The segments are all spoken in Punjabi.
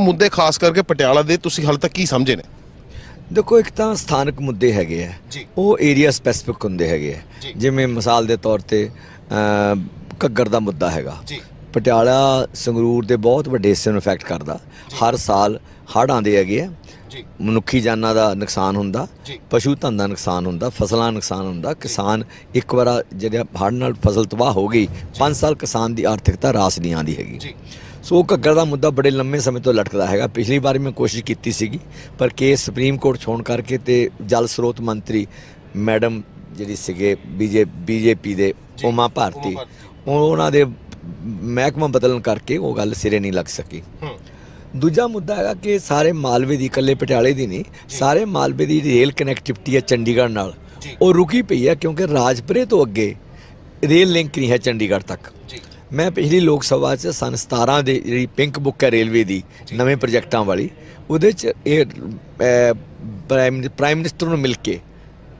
ਮੁੱਦੇ ਖਾਸ ਕਰਕੇ ਪਟਿਆਲਾ ਦੇ ਤੁਸੀਂ ਹਾਲੇ ਤੱਕ ਕੀ ਸਮਝੇ ਨੇ? ਦੇਖੋ ਇੱਕ ਤਾਂ ਸਥਾਨਕ ਮੁੱਦੇ ਹੈਗੇ ਆ। ਉਹ ਏਰੀਆ ਸਪੈਸਿਫਿਕ ਹੁੰਦੇ ਹੈਗੇ। ਆ। ਜਿਵੇਂ ਮਿਸਾਲ ਦੇ ਤੌਰ ਤੇ ਘੱਗਰ ਦਾ ਮੁੱਦਾ ਹੈਗਾ। ਪਟਿਆਲਾ ਸੰਗਰੂਰ ਦੇ ਬਹੁਤ ਵੱਡੇ ਹਿੱਸੇ ਨੂੰ ਇਫੈਕਟ ਕਰਦਾ। ਹਰ ਸਾਲ ਹੜ੍ਹ ਆਉਂਦੇ ਹੈਗੇ ਆ। ਮਨੁੱਖੀ ਜਾਨਾਂ ਦਾ ਨੁਕਸਾਨ ਹੁੰਦਾ। ਪਸ਼ੂ ਧਨ ਦਾ ਨੁਕਸਾਨ ਹੁੰਦਾ। ਫਸਲਾਂ ਦਾ ਨੁਕਸਾਨ ਹੁੰਦਾ। ਕਿਸਾਨ ਇੱਕ ਵਾਰ ਜਿਹੜਾ ਹੜ੍ਹ ਨਾਲ ਫਸਲ ਤਬਾਹ ਹੋ ਗਈ 5 ਸਾਲ ਕਿਸਾਨ ਦੀ ਆਰਥਿਕਤਾ ਰਾਸ ਨਹੀਂ ਆਉਂਦੀ ਹੈਗੀ। ਜੀ। ਸੋ ਘੱਗਰ ਦਾ ਮੁੱਦਾ ਬੜੇ ਲੰਮੇ ਸਮੇਂ ਤੋਂ ਲਟਕਦਾ ਹੈਗਾ। ਪਿਛਲੀ ਵਾਰ ਮੈਂ ਕੋਸ਼ਿਸ਼ ਕੀਤੀ ਸੀਗੀ ਪਰ ਕੇਸ ਸੁਪਰੀਮ ਕੋਰਟ ਛੋਣ ਕਰਕੇ ਤੇ ਜਲ ਸਰੋਤ ਮੰਤਰੀ ਮੈਡਮ ਜਿਹੜੀ ਸੀਗੇ ਬੀਜੇ ਬੀਜੇਪੀ ਦੇ ਉਮਾ ਭਾਰਤੀ ਉਹਨਾਂ ਦੇ ਮਹਿਕਮਾ ਬਦਲਣ ਕਰਕੇ ਉਹ ਗੱਲ ਸਿਰੇ ਨਹੀਂ ਲੱਗ ਸਕੀ। ਦੂਜਾ ਮੁੱਦਾ ਹੈਗਾ ਕਿ ਸਾਰੇ ਮਾਲਵੇ ਦੀ ਇਕੱਲੇ ਪਟਿਆਲੇ ਦੀ ਨਹੀਂ ਸਾਰੇ ਮਾਲਵੇ ਦੀ ਰੇਲ ਕਨੈਕਟੀਵਿਟੀ ਹੈ ਚੰਡੀਗੜ੍ਹ ਨਾਲ। ਉਹ ਰੁਕੀ ਪਈ ਹੈ ਕਿਉਂਕਿ ਰਾਜਪੁਰੇ ਤੋਂ ਅੱਗੇ ਰੇਲ ਲਿੰਕ ਨਹੀਂ ਹੈ ਚੰਡੀਗੜ੍ਹ ਤੱਕ। ਮੈਂ ਪਿਛਲੀ ਲੋਕ ਸਭਾ 'ਚ ਸਨ 17 ਦੇ ਜਿਹੜੀ ਪਿੰਕ ਬੁੱਕ ਹੈ ਰੇਲਵੇ ਦੀ ਨਵੇਂ ਪ੍ਰੋਜੈਕਟਾਂ ਵਾਲੀ ਉਹਦੇ 'ਚ ਇਹ ਪ੍ਰਾਈਮ ਪ੍ਰਾਈਮ ਮਿਨਿਸਟਰ ਨੂੰ ਮਿਲ ਕੇ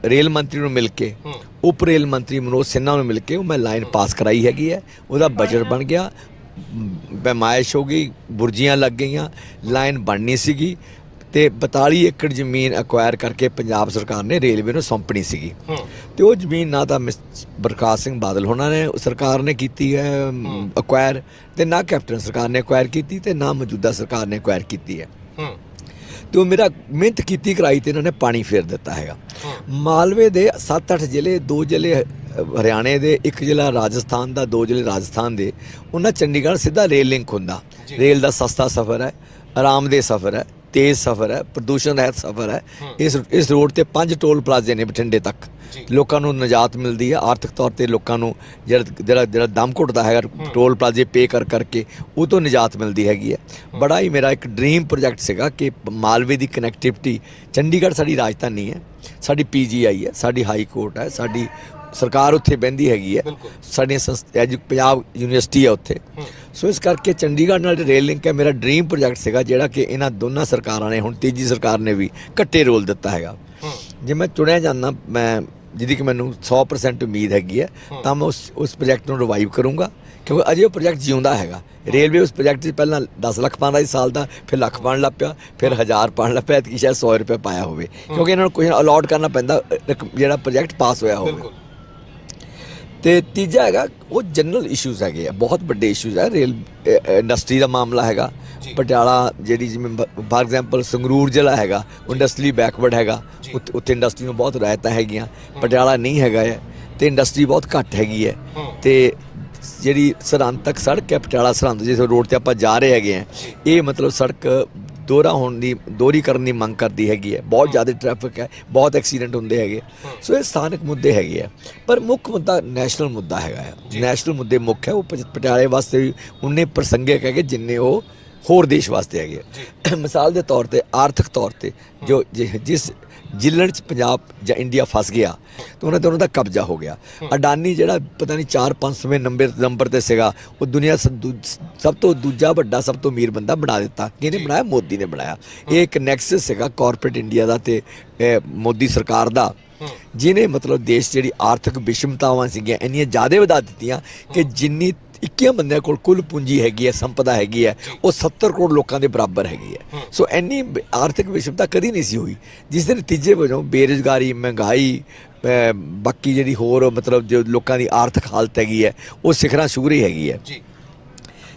ਰੇਲ ਮੰਤਰੀ ਨੂੰ ਮਿਲ ਕੇ। ਉਪ ਰੇਲ ਮੰਤਰੀ ਮਨੋਜ ਸਿਨਹਾ ਨੂੰ ਮਿਲ ਕੇ ਉਹ ਮੈਂ ਲਾਈਨ ਪਾਸ ਕਰਾਈ ਹੈਗੀ ਹੈ। ਉਹਦਾ ਬਜਟ ਬਣ ਗਿਆ। ਬਮਾਇਸ਼ ਹੋ ਗਈ ਬੁਰਜੀਆਂ ਲੱਗ ਗਈਆਂ। ਲਾਈਨ ਬਣਨੀ ਸੀਗੀ। ਤੇ 42 ਏਕੜ ਜ਼ਮੀਨ ਅਕਵਾਇਰ ਕਰਕੇ ਪੰਜਾਬ ਸਰਕਾਰ ਨੇ ਰੇਲਵੇ ਨੂੰ ਸੌਂਪਣੀ ਸੀਗੀ। ਤੇ ਉਹ ਜ਼ਮੀਨ ਨਾ ਤਾਂ ਮਿਸ- ਪ੍ਰਕਾਸ਼ ਸਿੰਘ ਬਾਦਲ ਹੋਣਾ ਨੇ ਸਰਕਾਰ ਨੇ ਕੀਤੀ ਹੈ ਅਕਵਾਇਰ ਤੇ ਨਾ ਕੈਪਟਨ ਸਰਕਾਰ ਨੇ ਅਕਵਾਇਰ ਕੀਤੀ ਤੇ ਨਾ ਮੌਜੂਦਾ ਸਰਕਾਰ ਨੇ ਅਕਵਾਇਰ ਕੀਤੀ ਹੈ। ਤੇ ਉਹ ਮੇਰਾ ਮਿਹਨਤ ਕੀਤੀ ਕਰਾਈ ਤੇ ਇਹਨਾਂ ਨੇ ਪਾਣੀ ਫੇਰ ਦਿੱਤਾ ਹੈਗਾ। ਮਾਲਵੇ ਦੇ 7-8 ਜ਼ਿਲ੍ਹੇ ਦੋ ਜ਼ਿਲ੍ਹੇ ਹਰਿਆਣੇ ਦੇ ਇੱਕ ਜ਼ਿਲ੍ਹਾ ਰਾਜਸਥਾਨ ਦਾ ਦੋ ਜ਼ਿਲ੍ਹੇ ਰਾਜਸਥਾਨ ਦੇ ਉਹਨਾਂ ਚੰਡੀਗੜ੍ਹ ਸਿੱਧਾ ਰੇਲ ਲਿੰਕ ਹੁੰਦਾ। ਰੇਲ ਦਾ ਸਸਤਾ ਸਫ਼ਰ ਹੈ ਆਰਾਮਦੇਹ ਸਫ਼ਰ ਹੈ। ਤੇਜ਼ ਸਫ਼ਰ ਹੈ ਪ੍ਰਦੂਸ਼ਣ ਰਹਿਤ ਸਫ਼ਰ ਹੈ। ਇਸ ਇਸ ਰੋਡ ਤੇ ਪੰਜ ਟੋਲ ਪਲਾਜ਼ੇ ਨੇ ਬਠਿੰਡੇ ਤੱਕ। ਲੋਕਾਂ ਨੂੰ ਨਜਾਤ ਮਿਲਦੀ ਹੈ। ਆਰਥਿਕ ਤੌਰ ਤੇ ਲੋਕਾਂ ਨੂੰ ਜਿਹੜਾ ਜਿਹੜਾ ਜਿਹੜਾ ਦਮ ਘੁੱਟਦਾ ਹੈਗਾ ਟੋਲ ਪਲਾਜ਼ੇ ਪੇ ਕਰ ਕਰਕੇ ਉਹ ਤੋਂ ਨਜਾਤ ਮਿਲਦੀ ਹੈਗੀ ਹੈ। ਬੜਾ ਹੀ ਮੇਰਾ ਇੱਕ ਡ੍ਰੀਮ ਪ੍ਰੋਜੈਕਟ ਸੀਗਾ ਕਿ ਮਾਲਵੇ ਦੀ ਕਨੈਕਟੀਵਿਟੀ ਚੰਡੀਗੜ੍ਹ ਸਾਡੀ ਰਾਜਧਾਨੀ ਹੈ। ਸਾਡੀ ਪੀਜੀਆਈ ਹੈ ਸਾਡੀ ਹਾਈ ਕੋਰਟ ਹੈ ਸਾਡੀ ਸਰਕਾਰ ਉੱਥੇ ਬਹਿੰਦੀ ਹੈਗੀ ਹੈ। ਐਜੂ ਪੰਜਾਬ ਯੂਨੀਵਰਸਿਟੀ ਹੈ ਉੱਥੇ। ਸੋ ਇਸ ਕਰਕੇ ਚੰਡੀਗੜ੍ਹ ਨਾਲ ਰੇਲ ਲਿੰਕ ਹੈ। ਮੇਰਾ ਡ੍ਰੀਮ ਪ੍ਰੋਜੈਕਟ ਸੀਗਾ ਜਿਹੜਾ ਕਿ ਇਹਨਾਂ ਦੋਨਾਂ ਸਰਕਾਰਾਂ ਨੇ ਹੁਣ ਤੀਜੀ ਸਰਕਾਰ ਨੇ ਵੀ ਕੱਟੇ ਰੋਲ ਦਿੱਤਾ ਹੈਗਾ। ਜੇ ਮੈਂ ਚੁਣਿਆ ਜਾਂਦਾ ਮੈਂ ਜਿਹਦੀ ਕਿ ਮੈਨੂੰ 100% ਉਮੀਦ ਹੈਗੀ ਹੈ ਤਾਂ ਮੈਂ ਉਸ ਉਸ ਪ੍ਰੋਜੈਕਟ ਨੂੰ ਰਿਵਾਈਵ ਕਰੂੰਗਾ। ਕਿਉਂਕਿ ਅਜੇ ਉਹ ਪ੍ਰੋਜੈਕਟ ਜਿਉਂਦਾ ਹੈਗਾ। ਰੇਲਵੇ ਉਸ ਪ੍ਰੋਜੈਕਟ 'ਚ ਪਹਿਲਾਂ 10 ਲੱਖ ਪਾਉਂਦਾ ਸੀ ਸਾਲ ਦਾ ਫਿਰ ਲੱਖ ਪਾਉਣ ਲੱਗ ਪਿਆ ਫਿਰ 1000 ਪਾਉਣ ਲੱਗ ਪਿਆ ਕਿ ਸ਼ਾਇਦ 100 ਰੁਪਏ ਪਾਇਆ ਹੋਵੇ। ਕਿਉਂਕਿ ਇਹਨਾਂ ਨੂੰ ਕੋਈ ਅਲਾਟ ਕਰਨਾ ਪੈਂਦਾ ਜਿਹੜਾ ਪ੍ਰੋਜੈਕਟ ਪਾਸ ਹੋਇਆ ਹੋਵੇ। ਤੇ ਤੀਜਾ ਹੈਗਾ ਉਹ ਜਨਰਲ ਇਸ਼ੂਜ਼ ਹੈਗੇ ਆ ਬਹੁਤ ਵੱਡੇ ਇਸ਼ੂਜ਼ ਹੈ ਰੇਲ ਇੰਡਸਟਰੀ ਦਾ ਮਾਮਲਾ ਹੈਗਾ। ਪਟਿਆਲਾ ਜਿਹੜੀ ਜਿਵੇਂ ਫਾਰ ਐਗਜ਼ਾਮਪਲ ਸੰਗਰੂਰ ਜ਼ਿਲ੍ਹਾ ਹੈਗਾ ਇੰਡਸਟਰੀ ਬੈਕਵਰਡ ਹੈਗਾ। ਉੱਥੇ- ਇੰਡਸਟਰੀ ਨੂੰ ਬਹੁਤ ਰਾਇਤਾਂ ਹੈਗੀਆਂ ਪਟਿਆਲਾ ਨਹੀਂ ਹੈਗਾ ਹੈ ਤੇ ਇੰਡਸਟਰੀ ਬਹੁਤ ਘੱਟ ਹੈਗੀ ਹੈ ਹੂੰ। ਤੇ ਜਿਹੜੀ ਸਰਹੰਦ ਤੱਕ ਸੜਕ ਹੈ ਪਟਿਆਲਾ ਸਰਹੰਦ ਜਿਸ ਰੋਡ ਤੇ ਆਪਾਂ ਜਾ ਰਹੇ ਹੈਗੇ ਆ ਇਹ ਮਤਲਬ ਸੜਕ ਦੋਹਰਾ ਹੋਣ ਦੀ ਦੋਹਰੀ ਕਰਨ ਦੀ ਮੰਗ ਕਰਦੀ ਹੈਗੀ ਹੈ। ਬਹੁਤ ਜ਼ਿਆਦਾ ਟ੍ਰੈਫਿਕ ਹੈ ਬਹੁਤ ਐਕਸੀਡੈਂਟ ਹੁੰਦੇ ਹੈਗੇ। ਸੋ ਇਹ ਸਥਾਨਕ ਮੁੱਦੇ ਹੈਗੇ ਆ। ਪਰ ਮੁੱਖ ਮੁੱਦਾ ਨੈਸ਼ਨਲ ਮੁੱਦਾ ਹੈਗਾ ਹੈ ਨੈਸ਼ਨਲ ਮੁੱਦੇ ਮੁੱਖ ਹੈ। ਉਹ ਪਟਿਆਲੇ ਵਾਸਤੇ ਵੀ ਉਨੇ ਪ੍ਰਸੰਗਿਕ ਹੈਗੇ ਜਿੰਨੇ ਉਹ ਹੋਰ ਦੇਸ਼ ਵਾਸਤੇ ਹੈਗੇ। ਮਿਸਾਲ ਦੇ ਤੌਰ ਤੇ ਆਰਥਿਕ ਤੌਰ ਤੇ ਜਿ- ਜਿਸ ਜ਼ਿਲ੍ਹੇ 'ਚ ਪੰਜਾਬ ਜਾਂ ਇੰਡੀਆ ਫਸ ਗਿਆ ਤਾਂ ਉਹਨਾਂ ਤੇ ਉਹਨਾਂ ਦਾ ਕਬਜ਼ਾ ਹੋ ਗਿਆ। ਅਡਾਨੀ ਜਿਹੜਾ ਪਤਾ ਨਹੀਂ 4-500ਵੇਂ ਨੰਬਰ ਨੰਬਰ ਤੇ ਸੀਗਾ ਉਹ ਦੁਨੀਆ ਸਭ ਤੋਂ ਦੂਜਾ ਵੱਡਾ ਸਭ ਤੋਂ ਅਮੀਰ ਬੰਦਾ ਬਣਾ ਦਿੱਤਾ। ਕਿਹਨੇ ਬਣਾਇਆ? ਮੋਦੀ ਨੇ ਬਣਾਇਆ। ਇਹ ਇੱਕ ਨੈਕਸਸ ਸੀਗਾ ਕਾਰਪੋਰੇਟ ਇੰਡੀਆ ਦਾ ਤੇ ਮੋਦੀ ਸਰਕਾਰ ਦਾ। ਜਿਨੇ ਮਤਲਬ ਦੇਸ਼ ਜਿਹੜੀ ਆਰਥਿਕ ਵਿਸ਼ਮਤਾਵਾਂ ਸੀਗੀਆਂ ਇੰਨੀਆਂ ਜ਼ਿਆਦਾ ਵਧਾ ਦਿੱਤੀਆਂ ਕਿ ਜਿੰਨੀ 21 ਬੰਦਿਆਂ ਕੋਲ ਕੁੱਲ ਪੂੰਜੀ ਹੈਗੀ ਹੈ ਸੰਪਦਾ ਹੈਗੀ ਹੈ ਉਹ 70 ਕਰੋੜ ਲੋਕਾਂ ਦੇ ਬਰਾਬਰ ਹੈਗੀ ਹੈ। ਸੋ ਇੰਨੀ ਬ- ਆਰਥਿਕ ਵਿਸ਼ਮਤਾ ਕਦੀ ਨਹੀਂ ਸੀ ਹੋਈ ਜਿਸ ਦੇ ਨਤੀਜੇ ਵਜੋਂ ਬੇਰੁਜ਼ਗਾਰੀ ਮਹਿੰਗਾਈ ਬਾਕੀ ਜਿਹੜੀ ਹੋਰ ਮਤਲਬ ਜੋ ਲੋਕਾਂ ਦੀ ਆਰਥਿਕ ਹਾਲਤ ਹੈਗੀ ਹੈ ਉਹ ਸਿਖਰਾਂ ਰਹੀ ਹੈਗੀ ਹੈ। ਜੀ।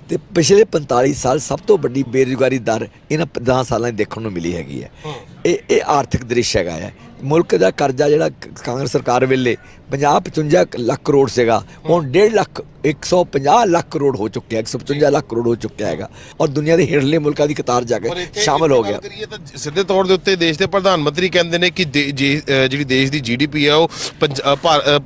ਤੇ ਪਿਛਲੇ 45 ਸਾਲ ਸਭ ਤੋਂ ਵੱਡੀ ਬੇਰੁਜ਼ਗਾਰੀ ਦਰ ਇਹਨਾਂ 10 ਸਾਲਾਂ 'ਚ ਦੇਖਣ ਨੂੰ ਮਿਲੀ ਹੈਗੀ ਹੂੰ। ਇਹ ਇਹ ਆਰਥਿਕ ਦ੍ਰਿਸ਼ ਹੈਗਾ ਹੈ। ਮੁਲਕ ਦਾ ਕਰਜ਼ਾ ਜਿਹੜਾ ਕਾਂਗਰਸ ਸਰਕਾਰ ਵੇਲੇ 50 55 ਲੱਖ ਕਰੋੜ ਸੀਗਾ ਹੁਣ 1.5 ਲੱਖ 150 ਲੱਖ ਕਰੋੜ ਹੋ ਚੁੱਕਿਆ 155 ਲੱਖ ਕਰੋੜ ਹੋ ਚੁੱਕਿਆ ਹੈਗਾ। ਔਰ ਦੁਨੀਆ ਦੇ ਹੇਠਲੇ ਮੁਲਕਾਂ ਦੀ ਕਤਾਰ ਜਾ ਕੇ ਸ਼ਾਮਲ ਹੋ ਗਿਆ। ਸਿੱਧੇ ਤੌਰ ਦੇ ਉੱਤੇ ਦੇਸ਼ ਦੇ ਪ੍ਰਧਾਨ ਮੰਤਰੀ ਕਹਿੰਦੇ ਨੇ ਕਿ ਜਿਹੜੀ ਦੇਸ਼ ਦੀ ਜੀਡੀਪੀ ਹੈ ਉਹ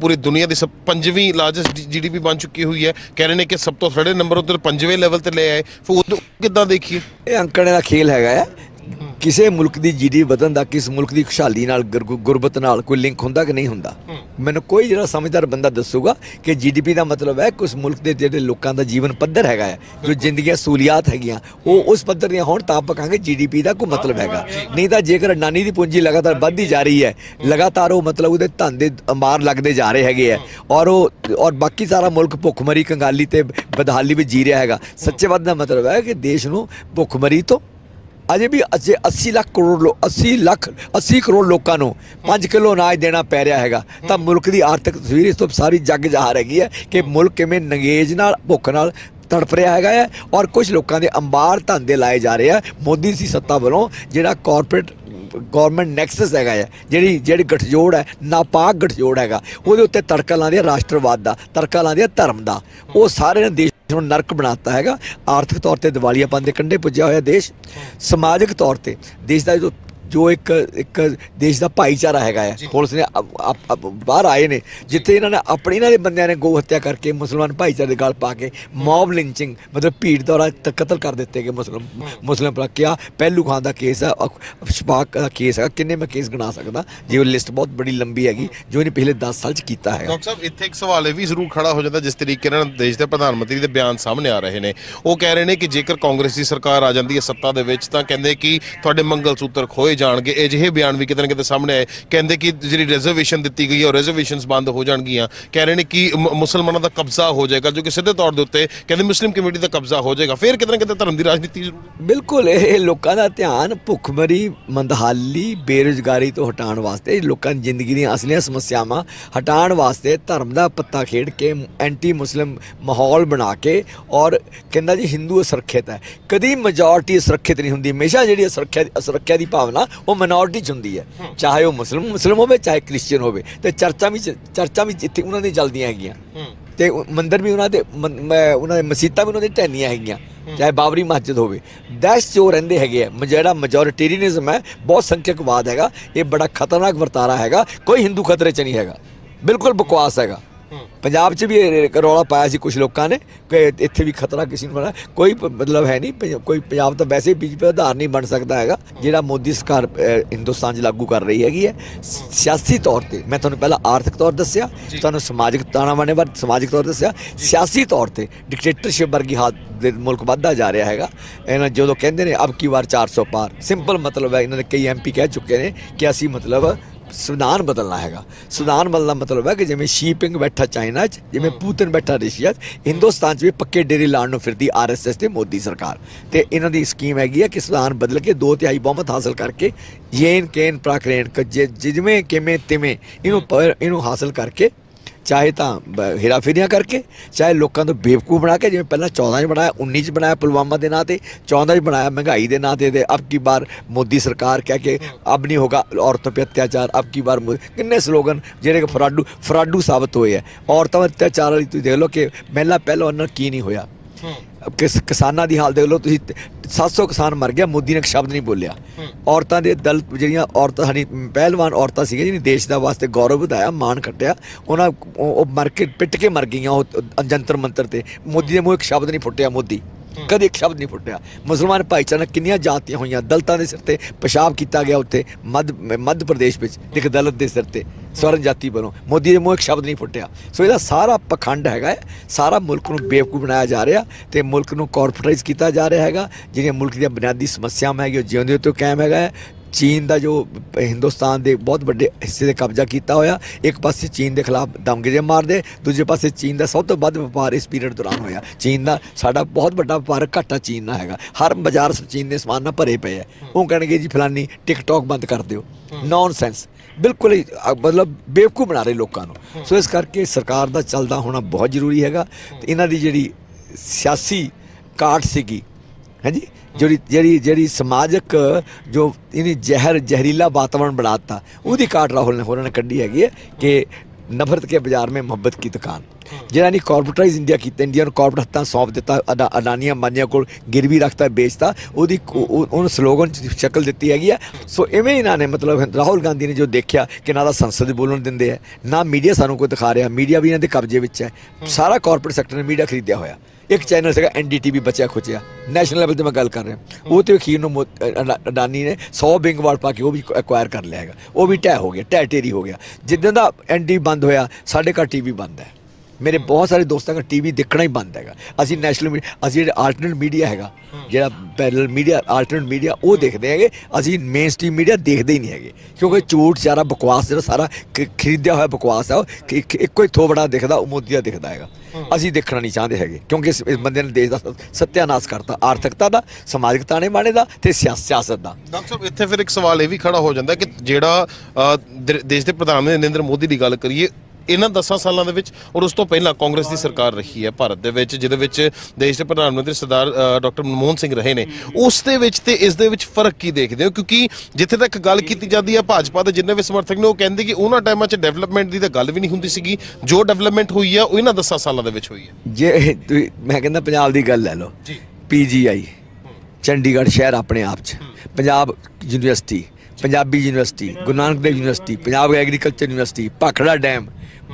ਪੂਰੀ ਦੁਨੀਆ ਦੀ ਪੰਜਵੀਂ ਲਾਰਜੈਸਟ ਜੀਡੀਪੀ ਬਣ ਚੁੱਕੀ ਹੋਈ ਹੈ। ਕਹਿ ਰਹੇ ਨੇ ਕਿ ਸਭ ਤੋਂ ਥਰਡ ਨੰਬਰ ਉੱਤੇ ਪੰਜਵੇਂ ਲੈਵਲ ਤੇ ਲੈ ਆਏ। ਫਿਰ ਉਹ ਕਿੱਦਾਂ ਦੇਖੀਏ? ਇਹ ਅੰਕੜੇ ਦਾ ਖੇਲ ਹੈਗਾ ਹੈ। ਕਿਸੇ ਮੁਲਕ ਦੀ ਜੀਡੀ ਵਧਣ ਦਾ ਕਿਸ ਮੁਲਕ ਦੀ ਖੁਸ਼ਹਾਲੀ ਨਾਲ ਗੁਰ- ਗੁਰਬਤ ਨਾਲ ਕੋਈ ਲਿੰਕ ਹੁੰਦਾ ਕਿ ਨਹੀਂ ਹੁੰਦਾ? ਮੈਨੂੰ ਕੋਈ ਜਿਹੜਾ ਸਮਝਦਾਰ ਬੰਦਾ ਦੱਸੂਗਾ ਕਿ ਜੀਡੀਪੀ ਦਾ ਮਤਲਬ ਹੈ ਕਿ ਉਸ ਮੁਲਕ ਦੇ ਜਿਹੜੇ ਲੋਕਾਂ ਦਾ ਜੀਵਨ ਪੱਧਰ ਹੈਗਾ ਹੈ ਜੋ ਜ਼ਿੰਦਗੀਆਂ ਸਹੂਲੀਅਤ ਹੈਗੀਆਂ ਉਹ ਉਸ ਪੱਧਰ ਦੀਆਂ ਹੋਣ ਤਾਂ ਆਪਾਂ ਕਹਾਂਗੇ ਜੀਡੀਪੀ ਦਾ ਕੋਈ ਮਤਲਬ ਹੈਗਾ। ਨਹੀਂ ਤਾਂ ਜੇਕਰ ਨਾਨੀ ਦੀ ਪੂੰਜੀ ਲਗਾਤਾਰ ਵੱਧਦੀ ਜਾ ਰਹੀ ਹੈ ਲਗਾਤਾਰ ਉਹ ਮਤਲਬ ਉਹਦੇ ਧਨ ਦੇ ਅੰਬਾਰ ਲੱਗਦੇ ਜਾ ਰਹੇ ਹੈਗੇ ਆ ਔਰ ਉਹ ਔਰ ਬਾਕੀ ਸਾਰਾ ਮੁਲਕ ਭੁੱਖਮਰੀ ਕੰਗਾਲੀ ਤੇ ਬਦਹਾਲੀ ਵਿੱਚ ਜੀ ਰਿਹਾ ਹੈਗਾ ਸੱਚੇ ਵੱਧ ਦਾ ਮਤਲਬ ਹੈ ਕਿ ਦੇਸ਼ ਨੂੰ ਭੁੱਖਮਰੀ ਤੋਂ ਅਜੇ ਵੀ ਅਜੇ 80 ਲੱਖ ਕਰੋੜ ਲੋ 80 ਲੱਖ 80 ਕਰੋੜ ਲੋਕਾਂ ਨੂੰ 5 ਕਿਲੋ ਅਨਾਜ ਦੇਣਾ ਪੈ ਰਿਹਾ ਹੈਗਾ। ਤਾਂ ਮੁਲਕ ਦੀ ਆਰਥਿਕ ਤਸਵੀਰ ਇਸ ਤੋਂ ਸਾਰੀ ਜੱਗ ਜ਼ਾਹਰ ਹੈਗੀ ਹੈ ਕਿ ਮੁਲਕ ਕਿਵੇਂ ਨੰਗੇਜ ਨਾਲ, ਭੁੱਖ ਨਾਲ ਤੜਪ ਰਿਹਾ ਹੈਗਾ ਹੈ ਔਰ ਕੁਝ ਲੋਕਾਂ ਦੇ ਅੰਬਾਰ ਧੰਦੇ ਲਾਏ ਜਾ ਰਹੇ ਆ ਮੋਦੀ ਸੀ ਸੱਤਾ ਵੱਲੋਂ ਜਿਹੜਾ ਕਾਰਪੋਰੇਟ ਗਵਰਨਮੈਂਟ ਨੈਕਸਸ ਹੈਗਾ ਹੈ, ਜਿਹੜੀ ਜਿਹੜੀ ਗਠਜੋੜ ਹੈ, ਨਾਪਾਕ ਗਠਜੋੜ ਹੈਗਾ, ਉਹਦੇ ਉੱਤੇ ਤੜਕਾ ਲਾਉਂਦੇ ਆ ਰਾਸ਼ਟਰਵਾਦ ਦਾ, ਤੜਕਾ ਲਾਉਂਦੇ ਆ ਧਰਮ ਦਾ। ਉਹ ਸਾਰੇ ਨੇ ਦੇਸ਼ ਨੂੰ ਨਰਕ ਬਣਾਤਾ ਹੈਗਾ, ਆਰਥਿਕ ਤੌਰ ਤੇ ਦਿਵਾਲੀਆਪਨ ਦੇ ਕੰਢੇ ਪੁੱਜਿਆ ਹੋਇਆ ਦੇਸ਼, ਸਮਾਜਿਕ ਤੌਰ ਤੇ, ਦੇਸ਼ ਦਾ ਜੋ ਜੋ ਇੱਕ ਇੱਕ ਦੇਸ਼ ਦਾ ਭਾਈਚਾਰਾ ਹੈਗਾ ਹੈ ਪੁਲਿਸ ਨੇ ਬਾਹਰ ਆਏ ਨੇ। ਜਿੱਥੇ ਇਹਨਾਂ ਨੇ ਆਪਣੇ ਇਹਨਾਂ ਦੇ ਬੰਦਿਆਂ ਨੇ ਗੋ ਹੱਤਿਆ ਕਰਕੇ ਮੁਸਲਮਾਨ ਭਾਈਚਾਰੇ ਦੇ ਗਲ ਪਾ ਕੇ ਮੌਬ ਲਿੰਚਿੰਗ ਮਤਲਬ ਭੀੜ ਦੁਆਰਾ ਕਤਲ ਕਰ ਦਿੱਤੇ ਗਏ ਮੁਸਲਮ ਮੁਸਲਿਮ ਪਰ ਕਿਆ ਪਹਿਲੂ ਖਾਨ ਦਾ ਕੇਸ ਹੈ ਸ਼ਪਾਕ ਦਾ ਕੇਸ ਹੈ ਕਿੰਨੇ ਮੈਂ ਕੇਸ ਗਿਣਾ ਸਕਦਾ? ਜੇ ਉਹ ਲਿਸਟ ਬਹੁਤ ਬੜੀ ਲੰਬੀ ਹੈਗੀ ਜੋ ਇਹਨੇ ਪਿਛਲੇ 10 ਸਾਲ ਚ ਕੀਤਾ ਹੈਗਾ। ਡਾਕਟਰ ਸਾਹਿਬ ਇੱਥੇ ਇੱਕ ਸਵਾਲ ਇਹ ਵੀ ਜ਼ਰੂਰ ਖੜਾ ਹੋ ਜਾਂਦਾ ਜਿਸ ਤਰੀਕੇ ਨਾਲ ਦੇਸ਼ ਦੇ ਪ੍ਰਧਾਨ ਮੰਤਰੀ ਦੇ ਬਿਆਨ ਸਾਹਮਣੇ ਆ ਰਹੇ ਨੇ। ਉਹ ਕਹਿ ਰਹੇ ਨੇ ਕਿ ਜੇਕਰ ਕਾਂਗਰਸ ਦੀ ਸਰਕਾਰ ਆ ਜਾਂਦੀ ਹੈ ਸੱਤਾ ਦੇ ਵਿੱਚ ਤਾਂ ਕਹਿੰਦੇ ਕਿ ਤੁਹਾਡੇ ਮੰਗਲ ਸੂਤਰ ਖੋਏ ਜਾਣਗੇ। ਅਜਿਹੇ ਬਿਆਨ ਵੀ ਕਿਤੇ ਨਾ ਕਿਤੇ ਸਾਹਮਣੇ ਆਏ। ਕਹਿੰਦੇ ਕਿ ਜਿਹੜੀ ਰਿਜ਼ਰਵੇਸ਼ਨ ਦਿੱਤੀ ਗਈ ਹੈ, ਉਹ ਰਿਜ਼ਰਵੇਸ਼ਨਸ ਬੰਦ ਹੋ ਜਾਣਗੀਆਂ। ਕਹਿ ਰਹੇ ਨੇ ਕਿ ਮੁਸਲਮਾਨਾਂ ਦਾ ਕਬਜ਼ਾ ਹੋ ਜਾਏਗਾ, ਜੋ ਕਿ ਸਿੱਧੇ ਤੌਰ ਦੇ ਉੱਤੇ ਕਹਿੰਦੇ ਮੁਸਲਿਮ ਕਮਿਊਨਿਟੀ ਦਾ ਕਬਜ਼ਾ ਹੋ ਜਾਏਗਾ। ਫਿਰ ਕਿਤੇ ਨਾ ਕਿਤੇ ਧਰਮ ਦੀ ਰਾਜਨੀਤੀ ਜ਼ਰੂਰ ਬਿਲਕੁਲ, ਇਹ ਲੋਕਾਂ ਦਾ ਧਿਆਨ ਭੁੱਖਮਰੀ, ਮੰਦਹਾਲੀ, ਬੇਰੁਜ਼ਗਾਰੀ ਤੋਂ ਹਟਾਉਣ ਵਾਸਤੇ, ਲੋਕਾਂ ਦੀ ਜ਼ਿੰਦਗੀ ਦੀਆਂ ਅਸਲੀਆਂ ਸਮੱਸਿਆਵਾਂ ਹਟਾਉਣ ਵਾਸਤੇ ਧਰਮ ਦਾ ਪੱਤਾ ਖੇਡ ਕੇ ਐਂਟੀ ਮੁਸਲਿਮ ਮਾਹੌਲ ਬਣਾ ਕੇ ਔਰ ਕਹਿੰਦਾ ਜੀ ਹਿੰਦੂ ਅਸੁਰੱਖਿਅਤ ਹੈ। ਕਦੀ ਮੈਜੋਰਟੀ ਸੁਰੱਖਿਅਤ ਨਹੀਂ ਹੁੰਦੀ। ਹਮੇਸ਼ਾ ਜਿਹੜੀ ਅਸੁਰੱਖਿਆ ਅਸੁਰੱਖਿਆ ਦੀ ਭਾਵਨਾ ਉਹ ਮਿਨੋਰਟੀ ਚ ਹੁੰਦੀ ਹੈ। ਚਾਹੇ ਉਹ ਮੁਸਲਮ ਮੁਸਲਮ ਹੋਵੇ ਚਾਹੇ ਕ੍ਰਿਸਚੀਅਨ ਹੋਵੇ। ਤੇ ਚਰਚਾ ਵੀ ਚਰਚਾ ਵੀ ਜਿੱਥੇ ਉਹਨਾਂ ਦੀ ਚੱਲਦੀਆਂ ਹੈਗੀਆਂ। ਤੇ ਮੰਦਿਰ ਵੀ ਉਹਨਾਂ ਦੇ ਉਹਨਾਂ ਦੇ ਮਸਜਿਦਾਂ ਵੀ ਉਹਨਾਂ ਦੀ ਢਹਿੰਦੀਆਂ ਹੈਗੀਆਂ। ਚਾਹੇ ਬਾਬਰੀ ਮਸਜਿਦ ਹੋਵੇ। ਦਹਿਸ਼ਤ ਜੋ ਰਹਿੰਦੇ ਹੈਗੇ ਆ। ਜਿਹੜਾ ਮੈਜੋਰਿਟੇਰੀਅਨਿਜ਼ਮ ਹੈ ਬਹੁਤ ਸੰਖਿਅਕਵਾਦ ਹੈਗਾ। ਇਹ ਬੜਾ ਖਤਰਨਾਕ ਵਰਤਾਰਾ ਹੈਗਾ। ਕੋਈ ਹਿੰਦੂ ਖਤਰੇ 'ਚ ਨਹੀਂ ਹੈਗਾ। ਬਿਲਕੁਲ ਬਕਵਾਸ ਹੈਗਾ। ਪੰਜਾਬ 'ਚ ਵੀ ਰੌਲਾ ਪਾਇਆ ਸੀ ਕੁਝ ਲੋਕਾਂ ਨੇ ਕਿ ਇੱਥੇ ਵੀ ਖਤਰਾ ਕਿਸੇ ਨੂੰ ਬਣਾ ਕੋਈ ਮਤਲਬ ਹੈ ਨਹੀਂ ਕੋਈ ਪੰਜਾਬ ਤਾਂ ਵੈਸੇ ਬੀਜੇਪੀ ਦਾ ਆਧਾਰ ਨਹੀਂ ਬਣ ਸਕਦਾ ਹੈਗਾ। ਜਿਹੜਾ ਮੋਦੀ ਸਰਕਾਰ ਹਿੰਦੁਸਤਾਨ 'ਚ ਲਾਗੂ ਕਰ ਰਹੀ ਹੈਗੀ ਹੈ ਸਿਆਸੀ ਤੌਰ ਤੇ। ਮੈਂ ਤੁਹਾਨੂੰ ਪਹਿਲਾਂ ਆਰਥਿਕ ਤੌਰ ਦੱਸਿਆ ਤੁਹਾਨੂੰ ਸਮਾਜਿਕ ਤਾਣਾਵਾਨੇ ਬਾਰੇ ਸਮਾਜਿਕ ਤੌਰ ਦੱਸਿਆ। ਸਿਆਸੀ ਤੌਰ ਤੇ ਡਿਕਟੇਟਰਸ਼ਿਪ ਵਰਗੀ ਹਾਲਤ ਦੇ ਮੁਲਕ ਵੱਧਦਾ ਜਾ ਰਿਹਾ ਹੈਗਾ। ਇਹਨਾਂ ਜਦੋਂ ਕਹਿੰਦੇ ਨੇ ਅਬ ਕੀ ਵਾਰ 400 ਪਾਰ? ਸਿੰਪਲ ਮਤਲਬ ਹੈ ਇਹਨਾਂ ਦੇ ਕਈ ਐਮਪੀ ਕਹਿ ਚੁੱਕੇ ਨੇ ਕਿ ਅਸੀਂ ਮਤਲਬ ਸੰਵਿਧਾਨ ਬਦਲਣਾ ਹੈਗਾ। ਸੰਵਿਧਾਨ ਬਦਲਣਾ ਮਤਲਬ ਹੈ ਕਿ ਜਿਵੇਂ ਸ਼ੀਪਿੰਗ ਬੈਠਾ ਚਾਈਨਾ 'ਚ ਜਿਵੇਂ ਪੂਤਨ ਬੈਠਾ ਰਸ਼ੀਆ 'ਚ ਹਿੰਦੁਸਤਾਨ 'ਚ ਵੀ ਪੱਕੇ ਡੇਰੇ ਲਾਉਣ ਨੂੰ ਫਿਰਦੀ ਆਰਐਸਐਸ ਤੇ ਮੋਦੀ ਸਰਕਾਰ। ਤੇ ਇਹਨਾਂ ਦੀ ਸਕੀਮ ਹੈਗੀ ਹੈ ਕਿ ਸੰਵਿਧਾਨ ਬਦਲ ਕੇ ਦੋ ਤਿਹਾਈ ਬਹੁਮਤ ਹਾਸਲ ਕਰਕੇ ਯੇਨ ਕੇਨ ਪ੍ਰਾਕਰੇਨ ਜਿਵੇਂ ਕਿਵੇਂ ਤਿਵੇਂ ਇਹਨੂੰ ਇਹਨੂੰ ਹਾਸਲ ਕਰਕੇ ਚਾਹੇ ਤਾਂ ਹੇਰਾਫੇਰੀਆਂ ਕਰਕੇ, ਚਾਹੇ ਲੋਕਾਂ ਤੋਂ ਬੇਵਕੂਫ ਬਣਾ ਕੇ, ਜਿਵੇਂ ਪਹਿਲਾਂ 14 ਚ ਬਣਾਇਆ 19 ਚ ਬਣਾਇਆ ਪੁਲਵਾਮਾ ਦੇ ਨਾਂ ਤੇ 14 ਚ ਬਣਾਇਆ ਮਹਿੰਗਾਈ ਦੇ ਨਾਂ ਤੇ ਤੇ ਅਬ ਕੀ ਬਾਰ ਮੋਦੀ ਸਰਕਾਰ ਕਹਿ ਕੇ ਅਬ ਨਹੀਂ ਹੋਗਾ ਔਰਤਾਂ 'ਤੇ ਅਤਿਆਚਾਰ, ਅਬ ਕੀ ਬਾਰ ਮੋ- ਕਿੰਨੇ ਸਲੋਗਨ ਜਿਹੜੇ ਕਿ ਫਰਾਡੂ ਫਰਾਡੂ ਸਾਬਤ ਹੋਏ ਆ ਔਰਤਾਂ 'ਤੇ ਅਤਿਆਚਾਰ ਵਾਲੀ ਤੁਸੀਂ ਦੇਖ ਲਓ ਕਿ ਪਹਿਲਾ ਪਹਿਲਾਂ ਉਹਨਾਂ ਕੀ ਨਹੀਂ ਹੋਇਆ। ਕਿਸ ਕਿਸਾਨਾਂ ਦੀ ਹਾਲ ਦੇਖ ਲਓ ਤੁਸੀਂ 700 ਕਿਸਾਨ ਮਰ ਗਿਆ ਮੋਦੀ ਨੇ ਇੱਕ ਸ਼ਬਦ ਨਹੀਂ ਬੋਲਿਆ। ਔਰਤਾਂ ਦੇ ਦਲ ਜਿਹੜੀਆਂ ਔਰਤਾਂ ਸਾਡੀ ਪਹਿਲਵਾਨ ਔਰਤਾਂ ਸੀਗੀਆਂ ਜਿਹਨੇ ਦੇਸ਼ ਦਾ ਵਾਸਤੇ ਗੌਰਵ ਵਧਾਇਆ ਮਾਣ ਕੱਟਿਆ ਉਹਨਾਂ ਉਹ ਉਹ ਮਰ ਕੇ ਪਿੱਟ ਕੇ ਮਰ ਗਈਆਂ ਉਹ ਜੰਤਰ ਮੰਤਰ ਤੇ। ਮੋਦੀ ਦੇ ਮੂੰਹ ਇੱਕ ਸ਼ਬਦ ਨਹੀਂ ਫੁੱਟਿਆ ਮੋਦੀ। ਕਦੇ ਇੱਕ ਸ਼ਬਦ ਨਹੀਂ ਫੁੱਟਿਆ। ਮੁਸਲਮਾਨ ਭਾਈਚਾਰੇ ਕਿੰਨੀਆਂ ਜਾਤੀਆਂ ਹੋਈਆਂ ਦਲਤਾਂ ਦੇ ਸਿਰ ਤੇ ਪਿਸ਼ਾਬ ਕੀਤਾ ਗਿਆ ਉੱਥੇ ਮੱਧ ਮੱਧ ਪ੍ਰਦੇਸ਼ ਵਿੱਚ ਇੱਕ ਦਲਤ ਦੇ ਸਿਰ ਤੇ ਸਵਰਨ ਜਾਤੀ ਵੱਲੋਂ। ਮੋਦੀ ਦੇ ਮੂੰਹ ਇੱਕ ਸ਼ਬਦ ਨਹੀਂ ਫੁੱਟਿਆ। ਸੋ ਇਹਦਾ ਸਾਰਾ ਪਖੰਡ ਹੈਗਾ ਹੈ, ਸਾਰਾ ਮੁਲਕ ਨੂੰ ਬੇਵਕੂਫ ਬਣਾਇਆ ਜਾ ਰਿਹਾ ਤੇ ਮੁਲਕ ਨੂੰ ਕਾਰਪੋਰੇਟਾਈਜ਼ ਕੀਤਾ ਜਾ ਰਿਹਾ ਹੈਗਾ ਜਿਹੜੀਆਂ ਮੁਲਕ ਦੀਆਂ ਬੁਨਿਆਦੀ ਸਮੱਸਿਆਵਾਂ ਹੈਗੀਆਂ ਜਿਉਂਦੇ ਤੋਂ ਕਾਇਮ ਹੈਗਾ ਹੈ। ਚੀਨ ਦਾ ਜੋ ਹਿੰਦੁਸਤਾਨ ਦੇ ਬਹੁਤ ਵੱਡੇ ਹਿੱਸੇ ਤੇ ਕਬਜ਼ਾ ਕੀਤਾ ਹੋਇਆ, ਇੱਕ ਪਾਸੇ ਚੀਨ ਦੇ ਖਿਲਾਫ ਦਮਗਜੇ ਮਾਰਦੇ, ਦੂਜੇ ਪਾਸੇ ਚੀਨ ਦਾ ਸਭ ਤੋਂ ਵੱਧ ਵਪਾਰ ਇਸ ਪੀਰੀਅਡ ਦੌਰਾਨ ਹੋਇਆ। ਚੀਨ ਦਾ ਸਾਡਾ ਬਹੁਤ ਵੱਡਾ ਵਪਾਰਕ ਘਾਟਾ ਚੀਨ ਨਾਲ ਹੈਗਾ। ਹਰ ਬਾਜ਼ਾਰ ਚੀਨ ਦੇ ਸਮਾਨ ਨਾਲ ਭਰੇ ਪਏ ਹੈ ਉਹ ਕਹਿਣਗੇ ਜੀ ਫਲਾਨੀ ਟਿਕਟੌਕ ਬੰਦ ਕਰ ਦਿਓ। ਨੌਨਸੈਂਸ ਬਿਲਕੁਲ ਹੀ ਮਤਲਬ ਬੇਵਕੂਫ ਬਣਾ ਰਹੇ ਲੋਕਾਂ ਨੂੰ। ਸੋ ਇਸ ਕਰਕੇ ਸਰਕਾਰ ਦਾ ਚੱਲਦਾ ਹੋਣਾ ਬਹੁਤ ਜ਼ਰੂਰੀ ਹੈਗਾ। ਤੇ ਇਹਨਾਂ ਦੀ ਜਿਹੜੀ ਸਿਆਸੀ ਕਾਟ ਸੀਗੀ ਹਾਂਜੀ ਜਿਹੜੀ ਜਿਹੜੀ ਜਿਹੜੀ ਸਮਾਜਿਕ, ਜੋ ਇਹਨੇ ਜ਼ਹਿਰ, ਜ਼ਹਿਰੀਲਾ ਵਾਤਾਵਰਣ ਬਣਾਤਾ ਉਹਦੀ ਕਾਟ ਰਾਹੁਲ ਨੇ, ਹੋਰਾਂ ਨੇ ਕੱਢੀ ਹੈਗੀ ਹੈ ਕਿ ਨਫ਼ਰਤ ਕੇ ਬਾਜ਼ਾਰ ਮੇਂ ਮੁਹੱਬਤ ਕੀ ਦੁਕਾਨ। ਜਿਹੜਾ ਨੇ ਕਾਰਪੋਰੇਟਾਈਜ਼ ਇੰਡੀਆ ਕੀਤਾ ਇੰਡੀਆ ਨੂੰ ਕਾਰਪੋਰੇਟ ਹੱਥਾਂ ਸੌਂਪ ਦਿੱਤਾ, ਅਡਾ- ਅਡਾਨੀਆਂ ਮਾਨੀਆਂ ਕੋਲ ਗਿਰਵੀ ਰੱਖਤਾ, ਵੇਚਤਾ, ਉਹਦੀ ਉਹਨੂੰ ਸਲੋਗਨ ਚ ਸ਼ਕਲ ਦਿੱਤੀ ਹੈਗੀ ਆ। ਸੋ ਇਵੇਂ ਇਹਨਾਂ ਨੇ ਮਤਲਬ ਰਾਹੁਲ ਗਾਂਧੀ ਨੇ ਜੋ ਦੇਖਿਆ ਕਿ ਨਾ ਤਾਂ ਸੰਸਦ ਬੋਲਣ ਦਿੰਦੇ ਹੈ ਨਾ ਮੀਡੀਆ ਸਾਨੂੰ ਕੋਈ ਦਿਖਾ ਰਿਹਾ, ਮੀਡੀਆ ਵੀ ਇਹਨਾਂ ਦੇ ਕਬਜ਼ੇ ਵਿੱਚ ਹੈ। ਸਾਰਾ ਕਾਰਪੋਰੇਟ ਸੈਕਟਰ ਨੇ ਮੀਡੀਆ ਖਰੀਦਿਆ ਹੋਇਆ। ਇੱਕ ਚੈਨਲ ਸੀਗਾ ਐਨਡੀਟੀਵੀ ਬਚਿਆ ਖੁਚਿਆ। ਨੈਸ਼ਨਲ ਲੈਵਲ ਤੇ ਮੈਂ ਗੱਲ ਕਰ ਰਿਹਾ। ਉਹ ਤੇ ਅਖੀਰ ਨੂੰ ਮੋ- ਅਡਾਨੀ ਨੇ 100 ਬਿੰਗ ਵਾਲ ਪਾ ਕੇ ਉਹ ਵੀ ਐਕਵਾਇਰ ਕਰ ਲਿਆ ਹੈਗਾ। ਉਹ ਵੀ ਟਹਿ ਹੋ ਗਿਆ ਟਹਿ ਟੇਰੀ ਹੋ ਗਿਆ। ਜਿੱਦਾਂ ਦਾ ਐਨਡੀ ਬੰਦ ਹੋਇਆ, ਸਾਡੇ ਘਰ ਟੀਵੀ ਬੰਦ ਹੈ। ਮੇਰੇ ਬਹੁਤ ਸਾਰੇ ਦੋਸਤਾਂ ਦਾ ਟੀਵੀ ਦੇਖਣਾ ਹੀ ਬੰਦ ਹੈਗਾ। ਅਸੀਂ ਨੈਸ਼ਨਲ ਮੀਡੀਆ ਅਸੀਂ ਜਿਹੜੇ ਆਲਟਰਨੇਟ ਮੀਡੀਆ ਹੈਗਾ ਜਿਹੜਾ ਪੈਰਲਲ ਮੀਡੀਆ ਆਲਟਰਨੇਟ ਮੀਡੀਆ ਉਹ ਦੇਖਦੇ ਹੈਗੇ। ਅਸੀਂ ਮੇਨ ਸਟ੍ਰੀਮ ਮੀਡੀਆ ਦੇਖਦੇ ਹੀ ਨਹੀਂ ਹੈਗੇ। ਕਿਉਂਕਿ ਝੂਠ ਸਾਰਾ ਬਕਵਾਸ ਜਿਹੜਾ ਸਾਰਾ ਖਰੀਦਿਆ ਹੋਇਆ ਬਕਵਾਸ ਆ ਇੱਕੋ ਹੀ ਥੋਬੜਾ ਦਿਖਦਾ ਉਹ ਮੋਦੀ ਦਾ ਦਿਖਦਾ ਹੈਗਾ। ਅਸੀਂ ਦੇਖਣਾ ਨਹੀਂ ਚਾਹੁੰਦੇ ਹੈਗੇ। ਕਿਉਂਕਿ ਇਸ ਬੰਦੇ ਨੇ ਦੇਸ਼ ਦਾ ਸੱਤਿਆਨਾਸ਼ ਕਰਤਾ ਆਰਥਿਕਤਾ ਦਾ ਸਮਾਜਿਕ ਤਾਣੇ ਬਾਣੇ ਦਾ ਤੇ ਸਿਆਸ- ਸਿਆਸਤ ਦਾ। ਡਾਕਟਰ ਸਾਹਿਬ ਇੱਥੇ ਫਿਰ ਇੱਕ ਸਵਾਲ ਇਹ ਵੀ ਖੜਾ ਹੋ ਜਾਂਦਾ ਕਿ ਜਿਹੜਾ ਦੇਸ਼ ਦੇ ਪ੍ਰਧਾਨ ਮੰਤਰੀ ਨਰਿੰਦਰ ਮੋਦੀ ਦੀ ਗੱਲ ਕਰੀਏ ਇਹਨਾਂ 10 ਸਾਲਾਂ ਦੇ ਵਿੱਚ ਔਰ ਉਸ ਤੋਂ ਪਹਿਲਾਂ ਕਾਂਗਰਸ ਦੀ ਸਰਕਾਰ ਰਹੀ ਹੈ ਭਾਰਤ ਦੇ ਵਿੱਚ ਜਿਹਦੇ ਵਿੱਚ ਦੇਸ਼ ਦੇ ਪ੍ਰਧਾਨ ਮੰਤਰੀ ਸਰਦਾਰ ਡਾਕਟਰ ਮਨਮੋਹਨ ਸਿੰਘ ਰਹੇ ਨੇ। ਉਸ ਦੇ ਵਿੱਚ ਤੇ ਇਸ ਦੇ ਵਿੱਚ ਫ਼ਰਕ ਕੀ ਦੇਖਦੇ ਹੋ? ਕਿਉਂਕਿ ਜਿੱਥੇ ਤੱਕ ਗੱਲ ਕੀਤੀ ਜਾਂਦੀ ਹੈ ਭਾਜਪਾ ਦੇ ਜਿੰਨੇ ਵੀ ਸਮਰਥਕ ਨੇ ਉਹ ਕਹਿੰਦੇ ਕਿ ਉਹਨਾਂ ਟਾਈਮਾਂ 'ਚ ਡਿਵੈਲਪਮੈਂਟ ਦੀ ਤਾਂ ਗੱਲ ਵੀ ਨਹੀਂ ਹੁੰਦੀ ਸੀਗੀ। ਜੋ ਡਿਵੈਲਪਮੈਂਟ ਹੋਈ ਹੈ ਉਹ ਇਹਨਾਂ 10 ਸਾਲਾਂ ਦੇ ਵਿੱਚ ਹੋਈ ਹੈ। ਜੇ ਮੈਂ ਕਹਿੰਦਾ ਪੰਜਾਬ ਦੀ ਗੱਲ ਲੈ ਲਓ। ਜੀ। ਪੀਜੀਆਈ ਚੰਡੀਗੜ੍ਹ ਸ਼ਹਿਰ ਆਪਣੇ ਆਪ 'ਚ। Punjab university Punjabi university Guru Nanak Dev university Punjab agriculture university Bhakra dam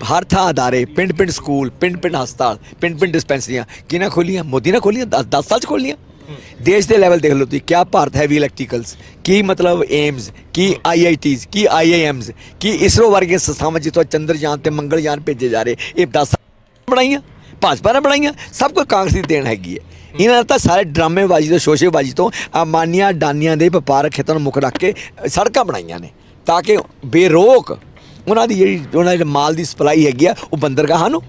ਹਰ ਥਾਂ ਅਦਾਰੇ, ਪਿੰਡ ਪਿੰਡ ਸਕੂਲ, ਪਿੰਡ ਪਿੰਡ ਹਸਪਤਾਲ, ਪਿੰਡ ਪਿੰਡ ਡਿਸਪੈਂਸਰੀਆਂ, ਕਿਹਨਾਂ ਖੋਲੀਆਂ? ਮੋਦੀ ਨੇ ਖੋਲੀਆਂ 10 ਸਾਲ 'ਚ ਖੋਲੀਆਂ? ਦੇਸ਼ ਦੇ ਲੈਵਲ ਦੇਖ ਲਓ ਤੁਸੀਂ, ਕਿਆ ਭਾਰਤ ਹੈਵੀ ਇਲੈਕਟ੍ਰੀਕਲਸ ਕੀ ਮਤਲਬ ਏਮਸ ਕੀ ਆਈਆਈਟੀਜ਼ ਕੀ ਆਈਆਈਐਮਸ ਕੀ ਇਸਰੋ ਵਰਗੇ ਸੰਸਥਾਵਾਂ ਜਿੱਥੋਂ ਚੰਦਰਯਾਨ ਤੇ ਮੰਗਲਯਾਨ ਭੇਜੇ ਜਾ ਰਹੇ? ਇਹ 10 ਬਣਾਈਆਂ ਭਾਜਪਾ ਨੇ ਬਣਾਈਆਂ, ਸਭ ਕੁਝ ਕਾਂਗਰਸ ਦੀ ਦੇਣ ਹੈਗੀ ਹੈ। ਇਹਨਾਂ ਨੇ ਤਾਂ ਸਾਰੇ ਡਰਾਮੇਬਾਜ਼ੀ ਤੋਂ, ਸ਼ੋਸ਼ੇਬਾਜ਼ੀ ਤੋਂ, ਅਮਾਨੀਆਂ ਡਾਨੀਆਂ ਦੇ ਵਪਾਰਕ ਖੇਤਰ ਨੂੰ ਮੁੱਖ ਰੱਖ ਕੇ ਸੜਕਾਂ ਬਣਾਈਆਂ ਨੇ, ਤਾਂ ਕਿ ਬੇਰੋਕ ਉਹਨਾਂ ਦੀ ਜਿਹੜੀ, ਉਹਨਾਂ ਦੇ ਮਾਲ ਦੀ ਸਪਲਾਈ ਹੈਗੀ ਆ, ਉਹ ਬੰਦਰਗਾਹਾਂ ਨੂੰ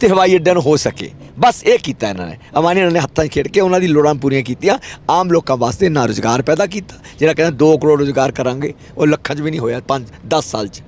ਤੇ ਹਵਾਈ ਅੱਡਿਆਂ ਨੂੰ ਹੋ ਸਕੇ। ਬਸ ਇਹ ਕੀਤਾ ਇਹਨਾਂ ਨੇ। ਅਮਾਨੀ ਇਹਨਾਂ ਨੇ ਹੱਥਾਂ 'ਚ ਖੇਡ ਕੇ ਉਹਨਾਂ ਦੀ ਲੋੜਾਂ ਪੂਰੀਆਂ ਕੀਤੀਆਂ। ਆਮ ਲੋਕਾਂ ਵਾਸਤੇ ਨਾ ਰੁਜ਼ਗਾਰ ਪੈਦਾ ਕੀਤਾ, ਜਿਹੜਾ ਕਹਿੰਦਾ 2 ਕਰੋੜ ਰੁਜ਼ਗਾਰ ਕਰਾਂਗੇ, ਉਹ ਲੱਖਾਂ 'ਚ ਵੀ ਨਹੀਂ ਹੋਇਆ 5 10 ਸਾਲ 'ਚ।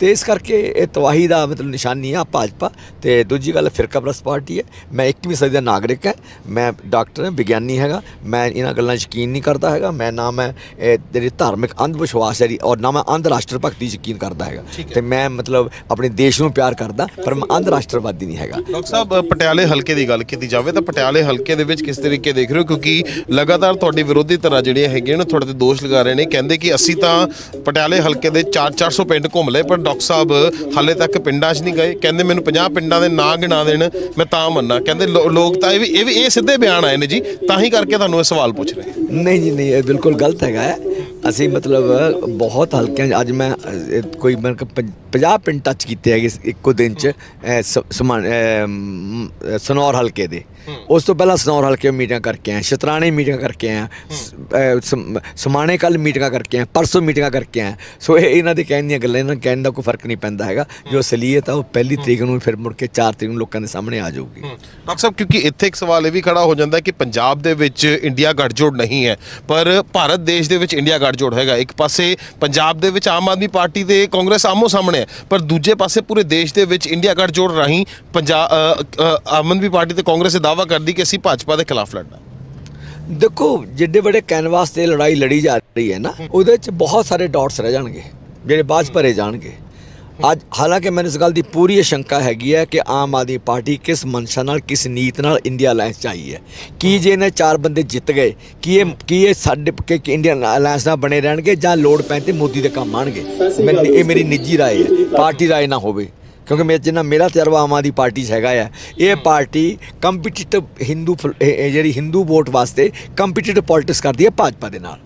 ਤੇ ਇਸ ਕਰਕੇ ਇਹ ਤਵਾਹੀ ਦਾ ਮਤਲਬ ਨਿਸ਼ਾਨੀ ਆ ਭਾਜਪਾ ਤੇ ਦੂਜੀ ਗੱਲ ਫਿਰਕਾ ਪ੍ਰਸਤ ਪਾਰਟੀ ਹੈ। ਮੈਂ 21ਵੀਂ ਸਦੀ ਦਾ ਨਾਗਰਿਕ ਹਾਂ। ਮੈਂ ਡਾਕਟਰ ਹਾਂ ਵਿਗਿਆਨੀ ਹੈਗਾ। ਮੈਂ ਇਹਨਾਂ ਗੱਲਾਂ ਯਕੀਨ ਨਹੀਂ ਕਰਦਾ ਹੈਗਾ। ਮੈਂ ਨਾ ਮੈਂ ਇਹ ਜਿਹੜੀ ਧਾਰਮਿਕ ਅੰਧ ਵਿਸ਼ਵਾਸ ਹੈ ਔਰ ਨਾ ਮੈਂ ਅੰਧ ਰਾਸ਼ਟਰ ਭਗਤੀ ਯਕੀਨ ਕਰਦਾ ਹੈਗਾ। ਤੇ ਮੈਂ ਮਤਲਬ ਆਪਣੇ ਦੇਸ਼ ਨੂੰ ਪਿਆਰ ਕਰਦਾ ਪਰ ਮੈਂ ਅੰਧ ਰਾਸ਼ਟਰਵਾਦੀ ਨਹੀਂ ਹੈਗਾ। ਡਾਕਟਰ ਸਾਹਿਬ ਪਟਿਆਲੇ ਹਲਕੇ ਦੀ ਗੱਲ ਕੀਤੀ ਜਾਵੇ ਤਾਂ ਪਟਿਆਲੇ ਹਲਕੇ ਦੇ ਵਿੱਚ ਕਿਸ ਤਰੀਕੇ ਦੇਖ ਰਹੇ ਹੋ? ਕਿਉਂਕਿ ਲਗਾਤਾਰ ਤੁਹਾਡੇ ਵਿਰੋਧੀ ਧਿਰਾਂ ਜਿਹੜੀਆਂ ਹੈਗੀਆਂ ਨੇ ਤੁਹਾਡੇ ਤੇ ਦੋਸ਼ ਲਗਾ ਰਹੇ ਨੇ। ਕਹਿੰਦੇ ਕਿ ਅਸੀਂ ਤਾਂ ਪਟਿਆਲੇ ਹਲਕੇ ਦੇ 4-400 ਪਿੰਡ ਘੁੰਮ ਲਏ ਪਰ ਡਾਕਟਰ ਸਾਹਿਬ ਹਾਲੇ ਤੱਕ ਪਿੰਡਾਂ 'ਚ ਨਹੀਂ ਗਏ। ਕਹਿੰਦੇ ਮੈਨੂੰ 50 ਪਿੰਡਾਂ ਦੇ ਨਾਂ ਗਿਣਾ ਦੇਣ ਮੈਂ ਤਾਂ ਮੰਨਾਂ। ਕਹਿੰਦੇ ਲੋ- ਲੋਕ ਤਾਂ ਇਹ ਵੀ ਇਹ ਵੀ ਇਹ ਸਿੱਧੇ ਬਿਆਨ ਆਏ ਨੇ ਜੀ। ਤਾਂ ਹੀ ਕਰਕੇ ਤੁਹਾਨੂੰ ਇਹ ਸਵਾਲ ਪੁੱਛ ਰਹੇ। ਨਹੀਂ ਜੀ ਨਹੀਂ ਇਹ ਬਿਲਕੁਲ ਗਲਤ ਹੈਗਾ ਹੈ। ਅਸੀਂ ਮਤਲਬ ਬਹੁਤ ਹਲਕਿਆਂ 'ਚ ਅੱਜ ਮੈਂ ਅ, ਕੋਈ ਮਤਲਬ 50 ਪਿੰਡ ਟੱਚ ਕੀਤੇ ਹੈਗੇ ਇਸ ਇੱਕੋ ਦਿਨ ਚ ਅ, ਸ- ਸਮਾਨ ਅ, ਮ, ਅ, ਸਨੌਰ ਹਲਕੇ ਦੇ। ਉਸ ਤੋਂ ਪਹਿਲਾਂ ਸਨੌਰ ਹਲਕੇ ਮੀਟਿੰਗ ਕਰਕੇ ਆਏ ਸ਼ਤਰਾਣੇ ਮੀਟਿੰਗ ਕਰਕੇ ਆਏ ਸਮਾਣੇ ਕੱਲ ਮੀਟਿੰਗਾਂ ਕਰਕੇ ਆਏ ਪਰਸੋਂ ਮੀਟਿੰਗਾਂ ਕਰਕੇ ਆਏ। ਸੋ ਇਹ ਇਹਨਾਂ ਦੇ ਕਹਿਣ ਦੀਆਂ ਗੱਲਾਂ ਇਹਨਾਂ ਕਹਿਣ ਦਾ ਕੋਈ ਫ਼ਰਕ ਨਹੀਂ ਪੈਂਦਾ ਹੈਗਾ। ਜੋ ਅਸਲੀਅਤ ਆ ਉਹ ਪਹਿਲੀ ਤਰੀਕ ਨੂੰ ਫਿਰ ਮੁੜ ਕੇ 4 ਤਰੀਕ ਨੂੰ ਲੋਕਾਂ ਦੇ ਸਾਹਮਣੇ ਆ ਜਾਊਗੀ। ਡਾਕਟਰ ਸਾਹਿਬ ਕਿਉਂਕਿ ਇੱਥੇ ਇੱਕ ਸਵਾਲ ਇਹ ਵੀ ਖੜਾ ਹੋ ਜਾਂਦਾ ਕਿ ਪੰਜਾਬ ਦੇ ਵਿੱਚ ਇੰਡੀਆ ਗੱਠਜੋੜ ਨਹੀਂ ਹੈ ਪਰ ਭਾਰਤ ਦੇਸ਼ ਦੇ ਵਿੱਚ ਇੰਡੀਆ ਗੱਠਜੋੜ ਹੈਗਾ। ਇੱਕ ਪਾਸੇ ਪੰਜਾਬ ਦੇ ਵਿੱਚ ਆਮ ਆਦਮੀ ਪਾਰਟੀ ਤੇ ਕਾਂਗਰਸ ਆਮੋ ਸਾਹਮਣੇ ਹੈ ਪਰ ਦੂਜੇ ਪਾਸੇ ਪੂਰੇ ਦੇਸ਼ ਦੇ ਵਿੱਚ ਇੰਡੀਆ ਗੱਠਜੋੜ ਰਾਹੀਂ ਪੰਜਾਬ ਆਮ ਆਦਮੀ ਪਾਰਟੀ ਤੇ ਕਾਂਗਰਸ ਇਹ ਦਾਅਵਾ ਕਰਦੀ ਕਿ ਅਸੀਂ ਭਾਜਪਾ ਦੇ ਖਿਲਾਫ ਲੜਨਾ ਦੇਖੋ ਜਿੱਡੇ ਵੱਡੇ ਕੈਨਵਾਸ ਤੇ ਲੜਾਈ ਲੜੀ ਜਾ ਰਹੀ ਹੈ ਨਾ ਉਹਦੇ ਚ ਬਹੁਤ ਸਾਰੇ ਡਾਟਸ ਰਹਿ ਜਾਣਗੇ ਜਿਹੜੇ ਬਾਅਦ 'ਚ ਭਰੇ ਜਾਣਗੇ ਅੱਜ ਹਾਲਾਂਕਿ ਮੈਨੂੰ ਇਸ ਗੱਲ ਦੀ ਪੂਰੀ ਸ਼ੰਕਾ ਹੈਗੀ ਹੈ ਕਿ ਆਮ ਆਦਮੀ ਪਾਰਟੀ ਕਿਸ ਮਨਸ਼ਾ ਨਾਲ ਕਿਸ ਨੀਤ ਨਾਲ ਇੰਡੀਆ ਅਲਾਈਅੰਸ ਚ ਆਈ ਹੈ ਕੀ ਜੇ ਇਹਨੇ ਚਾਰ ਬੰਦੇ ਜਿੱਤ ਗਏ ਕੀ ਇਹ ਕੀ ਇਹ ਸਾਡੇ ਕਿ ਕਿ ਇੰਡੀਅਨ ਅਲਾਈਅੰਸ ਨਾਲ ਬਣੇ ਰਹਿਣਗੇ ਜਾਂ ਲੋੜ ਪੈਣ ਤੇ ਮੋਦੀ ਦੇ ਕੰਮ ਆਣਗੇ ਮੈਂ ਇਹ ਮੇਰੀ ਨਿੱਜੀ رائے ਹੈ ਪਾਰਟੀ رائے ਨਾ ਹੋਵੇ ਕਿਉਂਕਿ ਮੇਰੇ ਜਿੰਨਾ ਮੇਰਾ ਤਜਰਬਾ ਆਮ ਆਦਮੀ ਪਾਰਟੀ 'ਚ ਹੈਗਾ ਆ ਇਹ ਪਾਰਟੀ ਕੰਪੀਟੀਟਿਵ ਹਿੰਦੂ ਜਿਹੜੀ ਹਿੰਦੂ ਵੋਟ ਵਾਸਤੇ ਕੰਪੀਟੀਟਿਵ ਪੋਲਿਟਿਕਸ ਕਰਦੀ ਹੈ ਭਾਜਪਾ ਦੇ ਨਾਲ।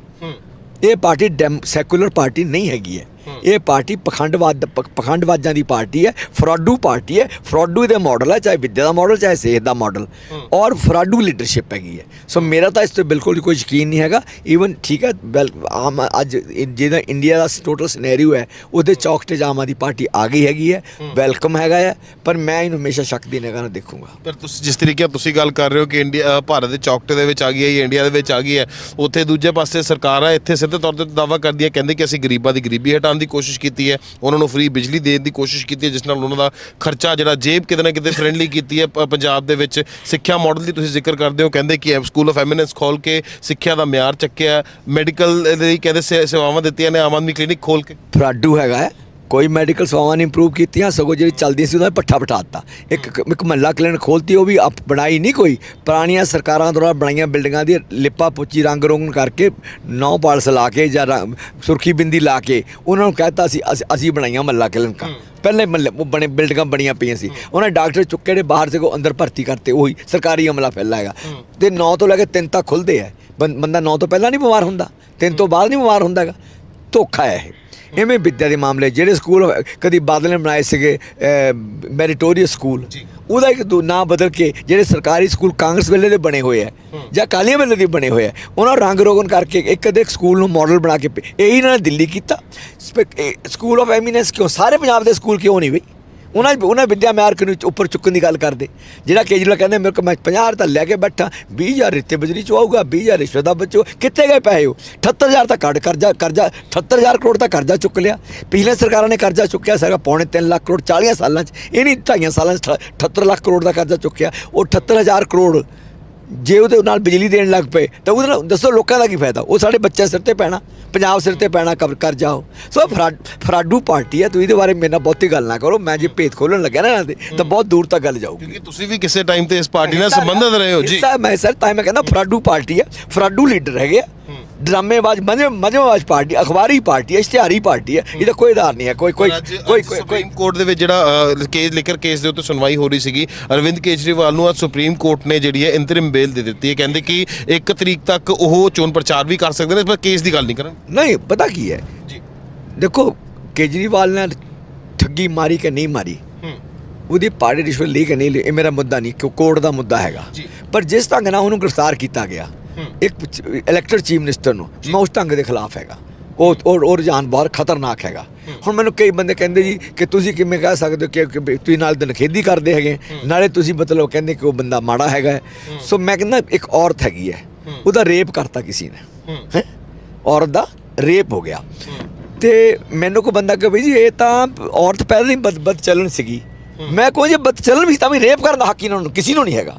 ਇਹ ਪਾਰਟੀ ਸੈਕੂਲਰ ਪਾਰਟੀ ਨਹੀਂ ਹੈਗੀ ਹੈ। ਇਹ ਪਾਰਟੀ ਪਖੰਡਵਾਦ ਪਖੰਡਵਾਜਾਂ ਦੀ ਪਾਰਟੀ ਹੈ, ਫਰਾਡੂ ਪਾਰਟੀ ਹੈ, ਫਰਾਡੂ ਦੇ ਮਾਡਲ ਹੈ, ਚਾਹੇ ਵਿੱਦਿਆ ਦਾ ਮਾਡਲ ਚਾਹੇ ਸਿਹਤ ਦਾ ਮਾਡਲ ਔਰ ਫਰਾਡੂ ਲੀਡਰਸ਼ਿਪ ਹੈਗੀ ਹੈ। ਸੋ ਮੇਰਾ ਤਾਂ ਇਸ ਤੇ ਬਿਲਕੁਲ ਕੋਈ ਯਕੀਨ ਨਹੀਂ ਹੈਗਾ। ਈਵਨ ਠੀਕ ਹੈ ਵੈਲ ਆਮ ਅੱਜ ਜਿਹਦਾ ਇੰਡੀਆ ਦਾ ਟੋਟਲ ਸਿਨੈਰੀਓ ਹੈ, ਉਹਦੇ ਚੌਕਟੇ 'ਚ ਆਮ ਆਦਮੀ ਪਾਰਟੀ ਆ ਗਈ ਹੈਗੀ ਹੈ ਵੈਲਕਮ ਹੈਗਾ ਹੈ, ਪਰ ਮੈਂ ਇਹਨੂੰ ਹਮੇਸ਼ਾ ਸ਼ੱਕ ਦੀ ਨਿਗਾਹ ਨਾਲ ਦੇਖੂੰਗਾ। ਪਰ ਤੁਸੀਂ ਜਿਸ ਤਰੀਕੇ ਨਾਲ ਤੁਸੀਂ ਗੱਲ ਕਰ ਰਹੇ ਹੋ ਕਿ ਇੰਡੀਆ ਭਾਰਤ ਦੇ ਚੌਕਟੇ ਦੇ ਵਿੱਚ ਆ ਗਈ ਹੈ ਜਾਂ ਇੰਡੀਆ ਦੇ ਵਿੱਚ ਆ ਗਈ ਹੈ, ਉੱਥੇ ਦੂਜੇ ਪਾਸੇ ਸਰਕਾਰ ਹੈ, ਇੱਥੇ ਸਿੱਧੇ ਤੌਰ ਤੇ ਦਾਅਵਾ ਕਰਦੀ ਹੈ, ਕਹਿੰਦੇ ਕਿ ਅਸੀਂ ਗਰੀਬਾਂ ਦੀ ਗਰੀਬੀ ਹਟਾ ਹਟਾਉਣ ਦੀ ਕੋਸ਼ਿਸ਼ ਕੀਤੀ ਹੈ, ਉਹਨਾਂ ਨੂੰ ਫ੍ਰੀ ਬਿਜਲੀ ਦੇਣ ਦੀ ਕੋਸ਼ਿਸ਼ ਕੀਤੀ ਹੈ, ਜਿਸ ਨਾਲ ਉਹਨਾਂ ਦਾ ਖਰਚਾ ਜਿਹੜਾ ਜੇਬ ਕਿਤੇ ਨਾ ਕਿਤੇ ਫ੍ਰੈਂਡਲੀ ਕੀਤੀ ਹੈ ਪੰਜਾਬ ਦੇ ਵਿੱਚ ਸਿੱਖਿਆ ਮਾਡਲ ਦੀ ਤੁਸੀਂ ਜ਼ਿਕਰ ਕਰਦੇ ਹੋ, ਕਹਿੰਦੇ ਕਿ ਸਕੂਲ ਆਫ ਐਮੀਨੈਂਸ ਖੋਲ ਕੇ ਸਿੱਖਿਆ ਦਾ ਮਿਆਰ ਚੱਕਿਆ ਮੈਡੀਕਲ ਲਈ ਕਹਿੰਦੇ ਸੇ- ਸੇਵਾਵਾਂ ਦਿੱਤੀਆਂ ਨੇ, ਆਮ ਆਦਮੀ ਕਲੀਨਿਕ ਖੋਲ ਕੇ। ਫਰਾਡੂ ਹੈਗਾ ਕੋਈ ਮੈਡੀਕਲ ਸੇਵਾਵਾਂ ਨਹੀਂ ਇੰਪਰੂਵ ਕੀਤੀਆਂ ਸਗੋਂ ਜਿਹੜੀ ਚੱਲਦੀ ਸੀ ਉਹਦਾ ਪੱਠਾ ਬਿਠਾਤਾ ਇੱਕ ਇੱਕ ਮਹੱਲਾ ਕਲੀਨਿਕ ਖੋਲਤੀ ਉਹ ਵੀ ਬਣਾਈ ਨਹੀਂ ਕੋਈ। ਪੁਰਾਣੀਆਂ ਸਰਕਾਰਾਂ ਦੁਆਰਾ ਬਣਾਈਆਂ ਬਿਲਡਿੰਗਾਂ ਦੀ ਲਿਪਾ ਪੁੱਚੀ ਰੰਗ ਰੋਗਨ ਕਰਕੇ ਨੌ ਪਾਲਸ ਲਾ ਕੇ ਜਾਂ ਸੁਰਖੀ ਬਿੰਦੀ ਲਾ ਕੇ ਉਹਨਾਂ ਨੂੰ ਕਹਿਤਾ ਸੀ ਅਸੀਂ- ਅਸੀਂ ਬਣਾਈਆਂ ਮਹੱਲਾ ਕਲੀਨਿਕਾਂ ਪਹਿਲੇ ਮਹੱਲੇ ਉਹ ਬਣੇ ਬਿਲਡਿੰਗਾਂ ਬਣੀਆਂ ਪਈਆਂ ਸੀ। ਉਹਨਾਂ ਡਾਕਟਰ ਚੁੱਕੇ ਜਿਹੜੇ ਬਾਹਰ ਸੇ ਕੋ ਅੰਦਰ ਭਰਤੀ ਕਰਤੇ ਉਹੀ ਸਰਕਾਰੀ ਅਮਲਾ ਫੈਲਾ ਹੈਗਾ। ਤੇ 9 ਤੋਂ ਲੈ ਕੇ 3 ਤੱਕ ਖੁੱਲਦੇ ਆ। ਬੰਦਾ 9 ਤੋਂ ਪਹਿਲਾਂ ਨਹੀਂ ਬਿਮਾਰ ਹੁੰਦਾ 3 ਤੋਂ ਬਾਅਦ ਨਹੀਂ ਬਿਮਾਰ ਹੁੰਦਾ ਹੈਗਾ। ਧੋਖਾ ਹੈ ਇਹ। ਇਵੇਂ ਵਿੱਦਿਆ ਦੇ ਮਾਮਲੇ ਜਿਹੜੇ ਸਕੂਲ ਕਦੀ ਬਾਦਲ ਨੇ ਬਣਾਏ ਸੀਗੇ ਮੈਰੀਟੋਰੀਅਸ ਸਕੂਲ ਉਹਦਾ ਇੱਕ ਨਾਂ ਬਦਲ ਕੇ ਜਿਹੜੇ ਸਰਕਾਰੀ ਸਕੂਲ ਕਾਂਗਰਸ ਵੇਲੇ ਦੇ ਬਣੇ ਹੋਏ ਆ ਜਾਂ ਕਾਲੀਆਂ ਵੇਲੇ ਦੇ ਬਣੇ ਹੋਏ ਆ ਉਹਨਾਂ ਰੰਗ ਰੋਗਨ ਕਰਕੇ ਇੱਕ ਅੱਧੇ ਸਕੂਲ ਨੂੰ ਮਾਡਲ ਬਣਾ ਕੇ ਇਹੀ ਇਹਨਾਂ ਨੇ ਦਿੱਲੀ ਕੀਤਾ। ਸਕੂਲ ਆਫ ਐਮੀਨੈਂਸ ਕਿਉਂ? ਸਾਰੇ ਪੰਜਾਬ ਦੇ ਸਕੂਲ ਕਿਉਂ ਨਹੀਂ ਬਈ? ਉਹਨਾਂ ਉਹਨਾਂ ਵਿਦਿਆ ਮਿਆਰ ਨੂੰ ਉੱਪਰ ਚੁੱਕਣ ਦੀ ਗੱਲ ਕਰਦੇ। ਜਿਹੜਾ ਕੇਜਰੀਵਾਲ ਕਹਿੰਦੇ, ਮੇਰੇ ਕੋਲ ਮੈਂ 50 ਤਾਂ ਲੈ ਕੇ ਬੈਠਾ 20000 ਰਿੱਤੇ ਬਜਰੀ ਚ ਆਊਗਾ 20000 ਰਿਸ਼ਵਤ ਦਾ ਬਚੋ, ਕਿੱਥੇ ਗਏ ਪੈਸੇ ਉਹ? 78000 ਤਾਂ ਕੱਢ ਕਰਜ਼ਾ ਕਰਜ਼ਾ 78000 ਕਰੋੜ ਦਾ ਕਰਜ਼ਾ ਚੁੱਕ ਲਿਆ। ਪਿਛਲੇ ਸਰਕਾਰਾਂ ਨੇ ਕਰਜ਼ਾ ਚੁੱਕਿਆ ਸੀਗਾ ਪੌਣੇ 3 ਲੱਖ ਕਰੋੜ 40 ਸਾਲਾਂ 'ਚ। ਇਹ ਨਹੀਂ ਢਾਈਆਂ ਸਾਲਾਂ 'ਚ 78 ਲੱਖ ਕਰੋੜ ਦਾ ਕਰਜ਼ਾ ਚੁੱਕਿਆ। ਉਹ 78000 ਕਰੋੜ ਜੇ ਉਹਦੇ ਨਾਲ ਬਿਜਲੀ ਦੇਣ ਲੱਗ ਪਏ ਤਾਂ ਉਹਦੇ ਨਾਲ ਦੱਸੋ ਲੋਕਾਂ ਦਾ ਕੀ ਫਾਇਦਾ? ਉਹ ਸਾਡੇ ਬੱਚੇ ਸਿਰ ਤੇ ਪੈਣਾ ਪੰਜਾਬ ਸਿਰ ਤੇ ਪੈਣਾ ਕਰ ਕਰ ਜਾਓ। ਸੋ ਫਰਾਡ ਫਰਾਡੂ ਪਾਰਟੀ ਹੈ ਤੁਸੀਂ ਇਹਦੇ ਬਾਰੇ ਮੇਰੇ ਨਾਲ ਬਹੁਤੀ ਗੱਲ ਨਾ ਕਰੋ ਮੈਂ ਜੇ ਭੇਤ ਖੋਲਣ ਲੱਗਿਆ ਨਾ ਇਹਨਾਂ ਦੇ ਤਾਂ ਬਹੁਤ ਦੂਰ ਤੱਕ ਗੱਲ ਜਾਊਗੀ। ਕਿਉਂਕਿ ਤੁਸੀਂ ਵੀ ਕਿਸੇ ਟਾਈਮ ਤੇ ਇਸ ਪਾਰਟੀ ਨਾਲ ਸੰਬੰਧਿਤ ਰਹੇ ਹੋ ਜੀ। ਮੈਂ ਸਰ ਤਾਂ ਮੈਂ ਕਹਿੰਦਾ ਫਰਾਡੂ ਪਾਰਟੀ ਹੈ ਫਰਾਡੂ ਲੀਡਰ ਹੈਗੇ ਆ। ਡਰਾਮੇਬਾਜ਼ ਮਜੇ ਮਜੇਬਾਜ਼ ਪਾਰਟੀ ਅਖਬਾਰੀ ਪਾਰਟੀ ਹੈ ਇਸ਼ਤਿਹਾਰੀ ਪਾਰਟੀ ਹੈ। ਇਹਦਾ ਕੋਈ ਆਧਾਰ ਨਹੀਂ ਹੈ ਕੋਈ ਕੋਈ ਕੋਈ ਕੋਈ ਸੁਪਰੀਮ ਕੋਰਟ ਦੇ ਵਿੱਚ ਜਿਹੜਾ ਕੇਸ ਲਿਖਰ ਕੇਸ ਦੇ ਉੱਤੇ ਸੁਣਵਾਈ ਹੋ ਰਹੀ ਸੀਗੀ। ਅਰਵਿੰਦ ਕੇਜਰੀਵਾਲ ਨੂੰ ਅੱਜ ਸੁਪਰੀਮ ਕੋਰਟ ਨੇ ਜਿਹੜੀ ਹੈ ਇੰਤਰਿਮ ਬੇਲ ਦੇ ਦਿੱਤੀ ਹੈ। ਕਹਿੰਦੇ ਕਿ 1 ਤਰੀਕ ਤੱਕ ਉਹ ਚੋਣ ਪ੍ਰਚਾਰ ਵੀ ਕਰ ਸਕਦੇ ਨੇ ਪਰ ਕੇਸ ਦੀ ਗੱਲ ਨਹੀਂ ਕਰਨ। ਨਹੀਂ ਪਤਾ ਕੀ ਹੈ? ਜੀ। ਦੇਖੋ ਕੇਜਰੀਵਾਲ ਨੇ ਠੱਗੀ ਮਾਰੀ ਕਿ ਨਹੀਂ ਮਾਰੀ? ਹੂੰ। ਉਹਦੀ ਪਾਰਟੀ ਰਿਸ਼ਵਤ ਲਈ ਕਿ ਨਹੀਂ ਲਈ ਇਹ ਮੇਰਾ ਮੁੱਦਾ ਨਹੀਂ ਕਿਉਂ ਕੋਰਟ ਦਾ ਮੁੱਦਾ ਹੈਗਾ। ਪਰ ਜਿਸ ਢੰਗ ਨਾਲ ਉਹਨੂੰ ਗ੍ਰਿਫਤਾਰ ਕੀਤਾ ਗਿਆ। ਇੱਕ ਇਲੈਕਟਡ ਚੀਫ ਮਿਨਿਸਟਰ ਨੂੰ। ਮੈਂ ਉਸ ਢੰਗ ਦੇ ਖਿਲਾਫ ਹੈਗਾ। ਉਹ ਉਹ ਉਹ ਰੁਝਾਨ ਬਹੁਤ ਖਤਰਨਾਕ ਹੈਗਾ। ਹੁਣ ਮੈਨੂੰ ਕਈ ਬੰਦੇ ਕਹਿੰਦੇ ਜੀ ਕਿ ਤੁਸੀਂ ਕਿਵੇਂ ਕਹਿ ਸਕਦੇ ਹੋ ਕਿ ਤੁਸੀਂ ਨਾਲ ਦਿਨਖੇਦੀ ਕਰਦੇ ਹੈਗੇ। ਨਾਲੇ ਤੁਸੀਂ ਮਤਲਬ ਕਹਿੰਦੇ ਕਿ ਉਹ ਬੰਦਾ ਮਾੜਾ ਹੈਗਾ। ਸੋ ਮੈਂ ਕਹਿੰਦਾ ਇੱਕ ਔਰਤ ਹੈਗੀ ਹੈ। ਉਹਦਾ ਰੇਪ ਕਰਤਾ ਕਿਸੇ ਨੇ? ਔਰਤ ਦਾ ਰੇਪ ਹੋ ਗਿਆ। ਤੇ ਮੈਨੂੰ ਕੋ ਬੰਦਾ ਕਿ ਬਈ ਜੀ ਇਹ ਤਾਂ ਔਰਤ ਪਹਿਲਾਂ ਹੀ ਬਦ ਬਦ ਚੱਲਣ ਸੀਗੀ। ਮੈਂ ਕਹੂੰ ਜੇ ਬਦ ਚੱਲਣ ਵੀ ਸੀ ਤਾਂ ਵੀ ਰੇਪ ਕਰਨ ਦਾ ਹੱਕ ਇਹਨਾਂ ਨੂੰ ਕਿਸੇ ਨੂੰ ਨਹੀਂ ਹੈਗਾ।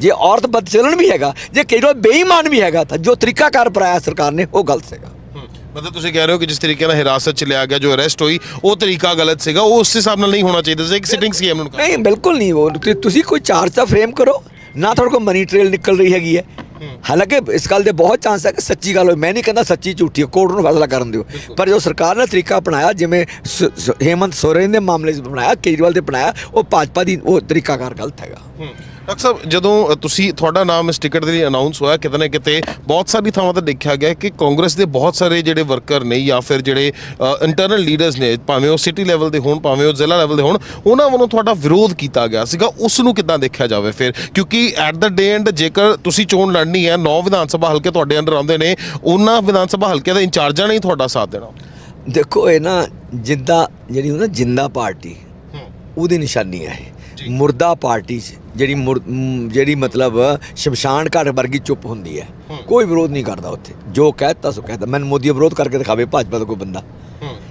ਜੇ ਔਰਤ ਬਦ ਚੱਲਣ ਵੀ ਹੈਗਾ ਜੇ ਕਈ ਵਾਰ ਬੇਈਮਾਨ ਵੀ ਹੈਗਾ ਤਾਂ ਜੋ ਤਰੀਕਾਕਾਰ ਅਪਣਾਇਆ ਸਰਕਾਰ ਨੇ ਉਹ ਗਲਤ ਸੀਗਾ। ਹੂੰ। ਮਤਲਬ ਤੁਸੀਂ ਕਹਿ ਰਹੇ ਹੋ ਕਿ ਜਿਸ ਤਰੀਕੇ ਨਾਲ ਹਿਰਾਸਤ ਚ ਲਿਆ ਗਿਆ ਜੋ ਅਰੈਸਟ ਹੋਈ ਉਹ ਤਰੀਕਾ ਗਲਤ ਸੀਗਾ ਉਹ ਉਸ ਹਿਸਾਬ ਨਾਲ ਨਹੀਂ ਹੋਣਾ ਚਾਹੀਦਾ ਸੀ ਇੱਕ ਸਿਟਿੰਗ ਸਕੀਮ ਨੂੰ ਨਹੀਂ ਬਿਲਕੁਲ ਨਹੀਂ ਉਹ ਤੁਸੀਂ ਕੋਈ ਚਾਰਜ ਤਾਂ ਫਰੇਮ ਕਰੋ। ਨਾ ਤੁਹਾਡੇ ਕੋਲ ਮਨੀ ਟ੍ਰੇਲ ਨਿਕਲ ਰਹੀ ਹੈਗੀ ਹੈ। ਹਾਲਾਂਕਿ ਇਸ ਗੱਲ ਦੇ ਬਹੁਤ ਚਾਂਸ ਹੈ ਕਿ ਸੱਚੀ ਗੱਲ ਹੋਵੇ ਮੈਂ ਨਹੀਂ ਕਹਿੰਦਾ ਸੱਚੀ ਝੂਠੀ ਹੈ ਕੋਰਟ ਨੂੰ ਫੈਸਲਾ ਕਰਨ ਦਿਓ। ਪਰ ਜੋ ਸਰਕਾਰ ਨੇ ਤਰੀਕਾ ਅਪਣਾਇਆ ਜਿਵੇਂ ਹੇਮੰਤ ਸੋਰੇਨ ਦੇ ਮਾਮਲੇ 'ਚ ਬਣਾਇਆ ਕੇਜਰੀਵਾਲ ਦੇ ਬਣਾਇਆ ਉਹ ਭਾਜਪਾ ਦੀ ਉਹ ਤਰੀਕਾਕਾਰ ਗਲਤ ਹੈਗਾ। ਡਾਕਟਰ ਸਾਹਿਬ ਜਦੋਂ ਤੁਸੀਂ ਤੁਹਾਡਾ ਨਾਮ ਇਸ ਟਿਕਟ ਦੇ ਲਈ ਅਨਾਉਂਸ ਹੋਇਆ ਕਿਤੇ ਨਾ ਕਿਤੇ ਬਹੁਤ ਸਾਰੀ ਥਾਵਾਂ ਤੇ ਦੇਖਿਆ ਗਿਆ ਕਿ ਕਾਂਗਰਸ ਦੇ ਬਹੁਤ ਸਾਰੇ ਜਿਹੜੇ ਵਰਕਰ ਨੇ ਜਾਂ ਫਿਰ ਜਿਹੜੇ ਇੰਟਰਨਲ ਲੀਡਰਸ ਨੇ ਭਾਵੇਂ ਉਹ ਸਿਟੀ ਲੈਵਲ ਦੇ ਹੋਣ ਭਾਵੇਂ ਉਹ ਜ਼ਿਲ੍ਹਾ ਲੈਵਲ ਦੇ ਹੋਣ ਉਹਨਾਂ ਵੱਲੋਂ ਤੁਹਾਡਾ ਵਿਰੋਧ ਕੀਤਾ ਗਿਆ ਸੀਗਾ। ਉਸ ਨੂੰ ਕਿੱਦਾਂ ਦੇਖਿਆ ਜਾਵੇ ਫਿਰ? ਕਿਉਂਕਿ ਐਟ ਦਾ ਡੇ ਐਂਡ ਜੇਕਰ ਤੁਸੀਂ ਚੋਣ ਲੜਨੀ ਹੈ ਨੌ ਵਿਧਾਨ ਸਭਾ ਹਲਕੇ ਤੁਹਾਡੇ ਅੰਡਰ ਆਉਂਦੇ ਨੇ ਉਹਨਾਂ ਵਿਧਾਨ ਸਭਾ ਹਲਕੇ ਦਾ ਇੰਚਾਰਜਾਂ ਨੇ ਹੀ ਤੁਹਾਡਾ ਸਾਥ ਦੇਣਾ। ਦੇਖੋ ਇਹ ਨਾ ਜਿੰਦਾ ਜਿਹੜੀ ਹੁੰਦਾ ਜਿੰਦਾ ਪਾਰਟੀ ਉਹਦੀ ਨਿਸ਼ਾਨੀ ਹੈ ਮੁਰਦਾ ਪਾਰਟੀ 'ਚ ਜਿਹੜੀ ਜਿਹੜੀ ਮਤਲਬ ਸ਼ਮਸ਼ਾਨ ਘਾਟ ਵਰਗੀ ਚੁੱਪ ਹੁੰਦੀ ਹੈ। ਕੋਈ ਵਿਰੋਧ ਨਹੀਂ ਕਰਦਾ ਉੱਥੇ। ਜੋ ਕਹਿਤਾ ਸੋ ਕਹਿਤਾ ਮੈਨੂੰ ਮੋਦੀ ਵਿਰੋਧ ਕਰਕੇ ਦਿਖਾਵੇ ਭਾਜਪਾ ਦਾ ਕੋਈ ਬੰਦਾ।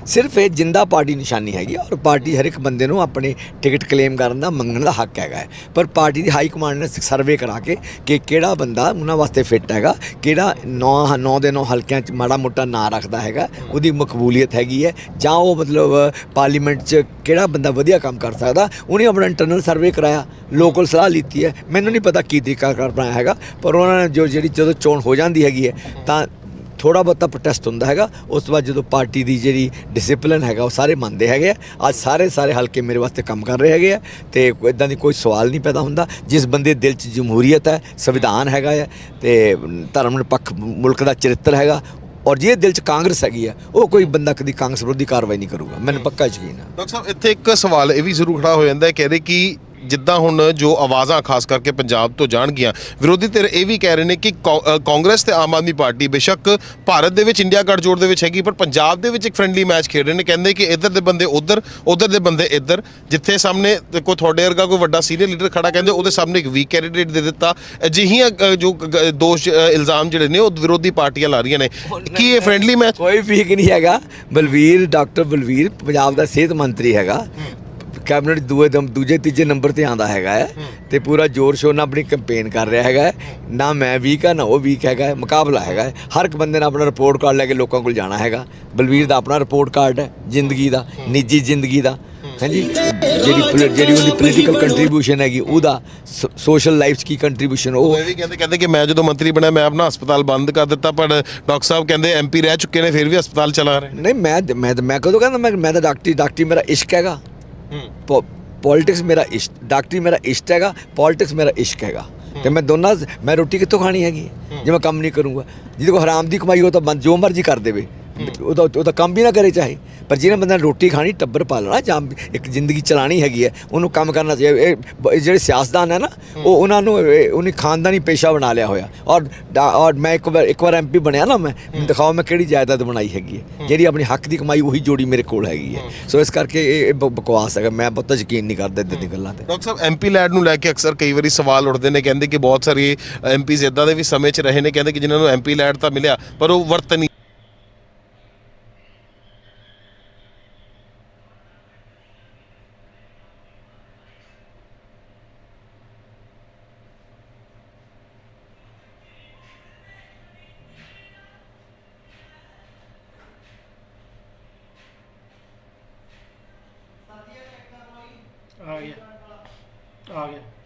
ਸਿਰਫ ਇਹ ਜਿੰਦਾ ਪਾਰਟੀ ਨਿਸ਼ਾਨੀ ਹੈਗੀ ਔਰ ਪਾਰਟੀ ਹਰ ਇੱਕ ਬੰਦੇ ਨੂੰ ਆਪਣੀ ਟਿਕਟ ਕਲੇਮ ਕਰਨ ਦਾ ਮੰਗਣ ਦਾ ਹੱਕ ਹੈਗਾ ਹੈ। ਪਰ ਪਾਰਟੀ ਦੀ ਹਾਈ ਕਮਾਂਡ ਨੇ ਸਰਵੇ ਕਰਾ ਕੇ ਕਿ ਕਿਹੜਾ ਬੰਦਾ ਉਹਨਾਂ ਵਾਸਤੇ ਫਿੱਟ ਹੈਗਾ, ਕਿਹੜਾ 9 9 ਦੇ 9 ਹਲਕਿਆਂ 'ਚ ਮਾੜਾ ਮੋਟਾ ਨਾਂ ਰੱਖਦਾ ਹੈਗਾ, ਉਹਦੀ ਮਕਬੂਲੀਅਤ ਹੈਗੀ ਹੈ ਜਾਂ ਉਹ ਮਤਲਬ ਪਾਰਲੀਮੈਂਟ 'ਚ ਕਿਹੜਾ ਬੰਦਾ ਵਧੀਆ ਕੰਮ ਕਰ ਸਕਦਾ, ਉਹਨੇ ਆਪਣਾ ਇੰਟਰਨਲ ਸਰਵੇ ਕਰਾਇਆ ਲੋਕਲ ਸਲਾਹ ਲਿੱਤੀ ਹੈ ਮੈਨੂੰ ਨਹੀਂ ਪਤਾ ਕੀ ਤਰੀਕਾ ਕਰ ਬਣਾਇਆ ਹੈਗਾ, ਪਰ ਉਹਨਾਂ ਨੇ ਜੋ ਜਿਹੜੀ ਜਦੋਂ ਚੋਣ ਹੋ ਜਾਂਦੀ ਹੈਗੀ ਹੈ, ਤਾਂ ਥੋੜਾ ਬਹੁਤਾ ਪ੍ਰੋਟੈਸਟ ਹੁੰਦਾ ਹੈਗਾ ਉਸ ਤੋਂ ਬਾਅਦ ਜਦੋਂ ਪਾਰਟੀ ਦੀ ਜਿਹੜੀ ਡਿਸਪਲਿਨ ਹੈਗਾ ਉਹ ਸਾਰੇ ਮੰਨਦੇ ਹੈਗੇ ਆ। ਅੱਜ ਸਾਰੇ ਸਾਰੇ ਹਲਕੇ ਮੇਰੇ ਵਾਸਤੇ ਕੰਮ ਕਰ ਰਹੇ ਹੈਗੇ ਆ ਤੇ ਇਦਾਂ ਦੀ ਕੋਈ ਸਵਾਲ ਨਹੀਂ ਪੈਦਾ ਹੁੰਦਾ। ਜਿਸ ਬੰਦੇ ਦਿਲ 'ਚ ਜਮਹੂਰੀਅਤ ਹੈ ਸੰਵਿਧਾਨ ਹੈਗਾ ਹੈ ਤੇ ਧਰਮ ਨਿਰਪੱਖ ਮੁਲਕ ਦਾ ਚਰਿੱਤਰ ਹੈਗਾ ਔਰ ਜੇ ਦਿਲ 'ਚ ਕਾਂਗਰਸ ਹੈਗੀ ਆ ਉਹ ਕੋਈ ਬੰਦਾ ਕਦੀ ਕਾਂਗਰਸ ਵਿਰੋਧੀ ਕਾਰਵਾਈ ਨਹੀਂ ਕਰੂਗਾ। ਮੈਨੂੰ ਪੱਕਾ ਯਕੀਨ ਹੈ ਡਾਕਟਰ ਸਾਹਿਬ ਇੱਥੇ ਇੱਕ ਸਵਾਲ ਇਹ ਵੀ ਜ਼ਰੂਰ ਖੜਾ ਹੋ ਜਾਂਦਾ ਹੈ ਕਹਿੰਦੇ ਕਿ ਜਿੱਦਾਂ ਹੁਣ ਜੋ ਆਵਾਜ਼ਾਂ ਖਾਸ ਕਰਕੇ ਪੰਜਾਬ ਤੋਂ ਜਾਣਗੀਆਂ ਵਿਰੋਧੀ ਧਿਰ ਇਹ ਵੀ ਕਹਿ ਰਹੇ ਨੇ ਕਿ ਕਾਂਗਰਸ ਤੇ ਆਮ ਆਦਮੀ ਪਾਰਟੀ ਬੇਸ਼ੱਕ ਭਾਰਤ ਦੇ ਵਿੱਚ ਇੰਡੀਆ ਗੱਠਜੋੜ ਦੇ ਵਿੱਚ ਹੈਗੀ ਪਰ ਪੰਜਾਬ ਦੇ ਵਿੱਚ ਇੱਕ ਫ੍ਰੈਂਡਲੀ ਮੈਚ ਖੇਡ ਰਹੇ ਨੇ। ਕਹਿੰਦੇ ਕਿ ਇੱਧਰ ਦੇ ਬੰਦੇ ਉੱਧਰ ਉੱਧਰ ਦੇ ਬੰਦੇ ਇੱਧਰ। ਜਿੱਥੇ ਸਾਹਮਣੇ ਕੋਈ ਤੁਹਾਡੇ ਵਰਗਾ ਕੋਈ ਵੱਡਾ ਸੀਨੀਅਰ ਲੀਡਰ ਖੜਾ ਕਹਿੰਦੇ ਉਹਦੇ ਸਾਹਮਣੇ ਇੱਕ ਵੀਕ ਕੈਂਡੀਡੇਟ ਦੇ ਦਿੱਤਾ। ਅਜਿਹੀਆਂ ਜੋ ਦੋਸ਼ ਇਲਜ਼ਾਮ ਜਿਹੜੇ ਨੇ ਉਹ ਵਿਰੋਧੀ ਪਾਰਟੀਆਂ ਲਾ ਰਹੀਆਂ ਨੇ। ਕੀ ਇਹ ਫ੍ਰੈਂਡਲੀ ਮੈਚ ਕੋਈ ਵੀਕ ਨਹੀਂ ਹੈਗਾ। ਬਲਵੀਰ ਡਾਕਟਰ ਬਲਵੀਰ ਪੰਜਾਬ ਦਾ ਸਿਹਤ ਮੰਤਰੀ ਹੈਗਾ। ਕੈਬਨਿਟ ਦੂਏ ਦਮ ਦੂਜੇ ਤੀਜੇ ਨੰਬਰ ਤੇ ਆਂਦਾ ਹੈਗਾ ਹੈ ਤੇ ਪੂਰਾ ਜ਼ੋਰ ਸ਼ੋਰ ਨਾਲ ਆਪਣੀ ਕੈਂਪੇਨ ਕਰ ਰਿਹਾ ਹੈਗਾ ਹੈ। ਨਾ ਮੈਂ ਵੀਕ ਆ ਨਾ ਉਹ ਵੀਕ ਹੈਗਾ ਮੁਕਾਬਲਾ ਹੈਗਾ ਹੈ। ਹਰ ਇੱਕ ਬੰਦੇ ਨੇ ਆਪਣਾ ਰਿਪੋਰਟ ਕਾਰਡ ਲੈ ਕੇ ਲੋਕਾਂ ਕੋਲ ਜਾਣਾ ਹੈਗਾ। ਬਲਵੀਰ ਦਾ ਆਪਣਾ ਰਿਪੋਰਟ ਕਾਰਡ ਹੈ ਜ਼ਿੰਦਗੀ ਦਾ ਨਿੱਜੀ ਜ਼ਿੰਦਗੀ ਦਾ। ਹਾਂਜੀ? ਜਿਹੜੀ ਜਿਹੜੀ ਉਹਦੀ ਪੋਲੀਟੀਕਲ ਕੰਟਰੀਬਿਊਸ਼ਨ ਹੈਗੀ ਉਹਦਾ ਸੋਸ਼ਲ ਲਾਈਫ 'ਚ ਕੀ ਕੰਟਰੀਬਿਊਸ਼ਨ ਉਹ ਵੀ ਕਹਿੰਦੇ ਕਹਿੰਦੇ ਕਿ ਮੈਂ ਜਦੋਂ ਮੰਤਰੀ ਬਣਿਆ ਮੈਂ ਆਪਣਾ ਹਸਪਤਾਲ ਬੰਦ ਕਰ ਦਿੱਤਾ ਪਰ ਡਾਕਟਰ ਸਾਹਿਬ ਕਹਿੰਦੇ ਐਮਪੀ ਰਹਿ ਚੁੱਕੇ ਨੇ ਫਿਰ ਵੀ ਹਸਪਤਾਲ ਚਲਾ ਰਹੇ ਨਹੀਂ ਮੈਂ ਮੈਂ ਮੈਂ ਕਦੋਂ ਕਹਿੰਦਾ ਮੈਂ ਮੈਂ ਤਾਂ ਡਾਕਟਰੀ ਡਾਕਟਰੀ ਮੇਰਾ ਇਸ਼ਕ ਹੈਗਾ। ਪੋਲਿਟਿਕਸ ਮੇਰਾ ਇਸ਼ਕ ਡਾਕਟਰੀ ਮੇਰਾ ਇਸ਼ਕ ਹੈਗਾ ਪੋਲਿਟਿਕਸ ਮੇਰਾ ਇਸ਼ਕ ਹੈਗਾ। ਤੇ ਮੈਂ ਦੋਨਾਂ ਮੈਂ ਰੋਟੀ ਕਿੱਥੋਂ ਖਾਣੀ ਹੈਗੀ? ਜੇ ਮੈਂ ਕੰਮ ਨਹੀਂ ਕਰੂੰਗਾ। ਜਿਹਦੇ ਕੋ ਹਰਾਮ ਦੀ ਕਮਾਈ ਹੋ ਤਾਂ ਬੰਦ ਜੋ ਮਰਜ਼ੀ ਕਰ ਦੇਵੇ। ਉਹਦਾ ਉਹਦਾ ਕੰਮ ਵੀ ਨਾ ਕਰੇ ਚਾਹੇ। ਪਰ ਜਿਹਨੇ ਬੰਦਾ ਰੋਟੀ ਖਾਣੀ ਟੱਬਰ ਪਾਲਣਾ ਜਾਂ ਇੱਕ ਜ਼ਿੰਦਗੀ ਚਲਾਣੀ ਹੈਗੀ ਹੈ ਉਹਨੂੰ ਕੰਮ ਕਰਨਾ ਚਾਹੀਦਾ। ਇਹ ਜਿਹੜੇ ਸਿਆਸਤਦਾਨ ਹੈ ਨਾ ਉਹ ਉਹਨਾਂ ਨੂੰ ਉਹਨੇ ਖਾਨਦਾਨੀ ਪੇਸ਼ਾ ਬਣਾ ਲਿਆ ਹੋਇਆ। ਔਰ ਔਰ ਮੈਂ ਇੱਕ ਵਾਰ ਇੱਕ ਵਾਰ ਐਮਪੀ ਬਣਿਆ ਨਾ ਮੈਂ ਦਿਖਾਓ ਮੈਂ ਕਿਹੜੀ ਜਾਇਦਾਦ ਬਣਾਈ ਹੈਗੀ ਹੈ। ਜਿਹੜੀ ਆਪਣੀ ਹੱਕ ਦੀ ਕਮਾਈ ਉਹੀ ਜੋੜੀ ਮੇਰੇ ਕੋਲ ਹੈਗੀ ਹੈ। ਸੋ ਇਸ ਕਰਕੇ ਇਹ ਬਕਵਾਸ ਹੈਗਾ। ਮੈਂ ਬਹੁਤਾ ਯਕੀਨ ਨਹੀਂ ਕਰਦਾ ਇਦਾਂ ਦੀਆਂ ਗੱਲਾਂ ਤੇ। ਡਾਕਟਰ ਸਾਹਿਬ ਐਮਪੀ ਲੈਡ ਨੂੰ ਲੈ ਕੇ ਅਕਸਰ ਕਈ ਵਾਰੀ ਸਵਾਲ ਉੱਠਦੇ ਨੇ ਕਹਿੰਦੇ ਕਿ ਬਹੁਤ ਸਾਰੇ ਐਮਪੀਜ਼ ਇਦਾਂ ਦੇ ਵੀ ਸਮੇਂ 'ਚ ਰਹੇ ਨੇ ਕਹਿੰਦੇ ਕਿ ਜਿਨ੍ਹਾਂ ਨੂੰ ਐਮਪੀ ਲੈਡ ਤਾਂ ਮਿਲਿਆ ਪਰ ਉਹ ਵਰਤ ਨਹੀਂ ਆ ਗਿਆ। ਆ ਗਿਆ।